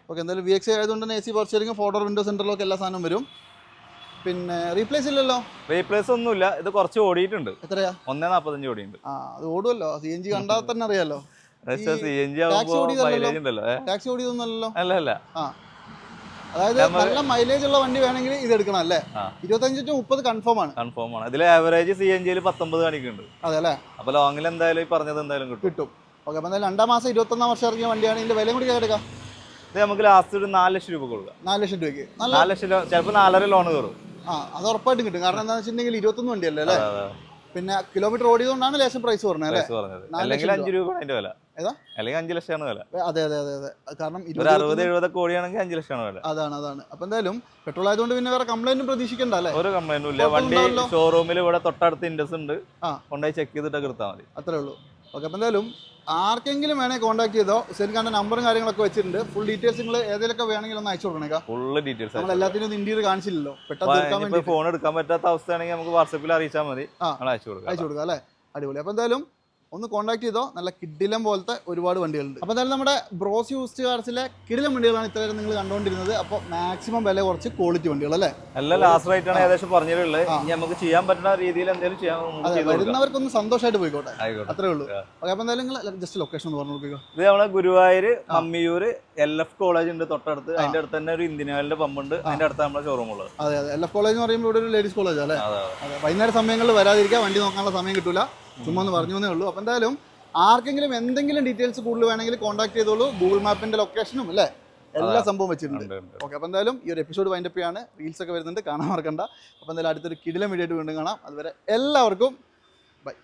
ഓക്കെ എന്തായാലും വി എക്സ് ആയതുകൊണ്ട് തന്നെ A C power steering photo window സെന്ററിലൊക്കെ എല്ലാ സാധനവും വരും. പിന്നെ റീപ്ലേസ് ഇല്ലല്ലോ? റീപ്ലേസ് ഒന്നുമില്ല. ഇത് കുറച്ച് ഓടിയിട്ടുണ്ട്. എത്രയാ? ഒന്നേ നാപ്പത്തഞ്ച് ഓടിയുണ്ട് ആ അത് ഓടുമല്ലോ സി എൻ ജി കണ്ടാൽ തന്നെ അറിയാലോ. സി എൻ ജി ആകുമ്പോൾ മൈലേജ് ഉണ്ടല്ലോ. ടാക്സി ഓടിയതൊന്നുമല്ലല്ലോ? അല്ല അല്ല. ആ. അതായത് നല്ല മൈലേജ് ഉള്ള വണ്ടി വേണമെങ്കിൽ ഇത് എടുക്കണം അല്ലേ? ഇരുപത്തഞ്ച് ടു മുപ്പത് കൺഫേം ആണ്. കൺഫേം ആണ്. ഇതിൽ ആവറേജ് സി എൻ ജിയിൽ പത്തൊമ്പത് കാണിക്കുന്നുണ്ട്. അതെ അല്ലേ? അപ്പൊ ലോങ്ങിൽ എന്തായാലും ഈ പറഞ്ഞത് എന്തായാലും കിട്ടും. കിട്ടും. ഓക്കെ അപ്പം രണ്ടാം മാസം ഇരുപത്തൊന്നാം വർഷം ഇറങ്ങിയ വണ്ടിയാണ്. ഇതിന്റെ വിലയും കൂടി എടുക്കാം ഇത് നമുക്ക് ലാസ്റ്റ് ഒരു നാല് ലക്ഷം രൂപ കൊടുക്കാം. നാല് ലക്ഷം രൂപയ്ക്ക്. നാല് ലക്ഷം ചിലപ്പോൾ നാലര ലോൺ കയറും. ആ അത് ഉറപ്പായിട്ടും കിട്ടും. കാരണം എന്താണെന്ന് വെച്ചിട്ടുണ്ടെങ്കിൽ ഇരുപത്തൊന്ന് വണ്ടിയല്ലേ അല്ലേ. പിന്നെ കിലോമീറ്റർ ഓടിയതുകൊണ്ടാണ് ലേശം പ്രൈസ് പറഞ്ഞത് അല്ലേ? അല്ലെങ്കിൽ അഞ്ച് രൂപ. അതിന്റെ വില. ഏതാ? അല്ലെങ്കിൽ അഞ്ച് ലക്ഷമാണ് വില. അതെ അതെ അതെ അതെ. കാരണം ഒരു അറുപത് എഴുപതൊക്കെ ഓടിയാണെങ്കിൽ അഞ്ച് ലക്ഷമാണ് വില. അതാണ് അതാണ്. അപ്പൊ എന്തായാലും പെട്രോൾ ആയതുകൊണ്ട് പിന്നെ വേറെ കംപ്ലൈന്റും പ്രതീക്ഷിക്കണ്ട അല്ലേ? ഒരു കംപ്ലൈന്റും ഇല്ല. വണ്ടി ഷോറൂമിൽ ഇവിടെ തൊട്ടടുത്ത് ഇൻഡസ് ഉണ്ട്. ആ. കൊണ്ടുപോയി ചെക്ക് ചെയ്തിട്ടൊക്കെ എടുത്താൽ മതി. അത്രേ ഉള്ളൂ. ഓക്കെ അപ്പം എന്തായാലും ആർക്കെങ്കിലും വേണേൽ കോൺടാക്ട് ചെയ്തോ ശരിക്കാണ്ട് നമ്പറും കാര്യങ്ങളൊക്കെ വെച്ചിട്ടുണ്ട്. ഫുൾ ഡീറ്റെയിൽസ് നിങ്ങൾ ഏതെങ്കിലൊക്കെ വേണമെങ്കിൽ ഒന്ന് അയച്ചു കൊടുക്കണേക്കാ ഫുൾ ഡീറ്റെയിൽസ് നമ്മൾ എല്ലാത്തിനും ഒന്ന് ഇന്ത്യയിൽ കാണിച്ചില്ലല്ലോ. പെട്ടെന്ന് തീർക്കാൻ വേണ്ടി ഫോൺ എടുക്കാൻ പറ്റാത്ത അവസ്ഥയാണെങ്കിൽ നമുക്ക് വാട്സപ്പിൽ അറിയിച്ചാൽ മതി. അയച്ചു കൊടുക്കാം അയച്ചു കൊടുക്കാം അല്ലേ? അടിപൊളി. അപ്പോൾ എന്തായാലും ഒന്ന് കോൺടാക്ട് ചെയ്തോ. നല്ല കിഡിലം പോലത്തെ ഒരുപാട് വണ്ടികളുണ്ട്. അപ്പോൾ എന്തായാലും നമ്മുടെ ബ്രോസ് യൂസ്ഡ് കാർസിലെ കിഡിലം വണ്ടികളാണ് ഇത്രയും നിങ്ങൾ കണ്ടുകൊണ്ടിരുന്നത്. അപ്പോൾ മാക്സിമം വില കുറച്ച് ക്വാളിറ്റി വണ്ടികൾ അല്ലേ? എല്ലാം ലാസ്റ്റ് റേറ്റ് ആണ് ഏകദേശം പറഞ്ഞിട്ടുള്ളത്. ഇനി നമുക്ക് ചെയ്യാൻ പറ്റുന്ന രീതിയിൽ എന്തെങ്കിലും ചെയ്യാൻ വരുന്നവർക്കൊന്ന് സന്തോഷമായിട്ട് പോയിക്കോട്ടെ. അത്രേ ഉള്ളൂ. ഓക്കെ അപ്പോൾ എന്തായാലും നിങ്ങൾ ജസ്റ്റ് ലൊക്കേഷൻ ഒന്ന് പറഞ്ഞു ഇത് നമ്മളെ Guruvayur Mammiyur L F college ഉണ്ട് തൊട്ടടുത്ത്. അതിന്റെ അടുത്ത് തന്നെ ഒരു ഇന്ത്യൻ ഓയിലിന്റെ പമ്പ് ഉണ്ട്. അതിന്റെ അടുത്ത് നമ്മുടെ ഷോറൂം ഉള്ളത്. അതെ അതെ. എൽ എഫ് കോളേജ് എന്ന് പറയുമ്പോൾ ഇവിടെ ഒരു ലേഡീസ് കോളേജ് അല്ലേ? വൈകുന്നേര സമയങ്ങളിൽ വരാതിരിക്കുക വണ്ടി നോക്കാനുള്ള സമയം കിട്ടൂല. ചുമ്മാ ഒന്ന് പറഞ്ഞു എന്നേ ഉള്ളൂ. അപ്പോൾ എന്തായാലും ആർക്കെങ്കിലും എന്തെങ്കിലും ഡീറ്റെയിൽസ് കൂടുതൽ വേണമെങ്കിൽ കോൺടാക്ട് ചെയ്തോളൂ. ഗൂഗിൾ മാപ്പിന്റെ ലൊക്കേഷനും അല്ലേ? എല്ലാ സംഭവം വെച്ചിട്ടുണ്ട്. ഓക്കെ അപ്പോൾ എന്തായാലും ഈ ഒരു എപ്പിസോഡ് വൈൻഡപ്പ് ചെയ്യാണ്. റീൽസ് ഒക്കെ വരുന്നുണ്ട്. കാണാൻ മറക്കണ്ട. അപ്പോൾ എന്തായാലും അടുത്തൊരു കിടിലം വീഡിയോ ആയിട്ട് വീണ്ടും കാണാം. അതുവരെ എല്ലാവർക്കും ബൈ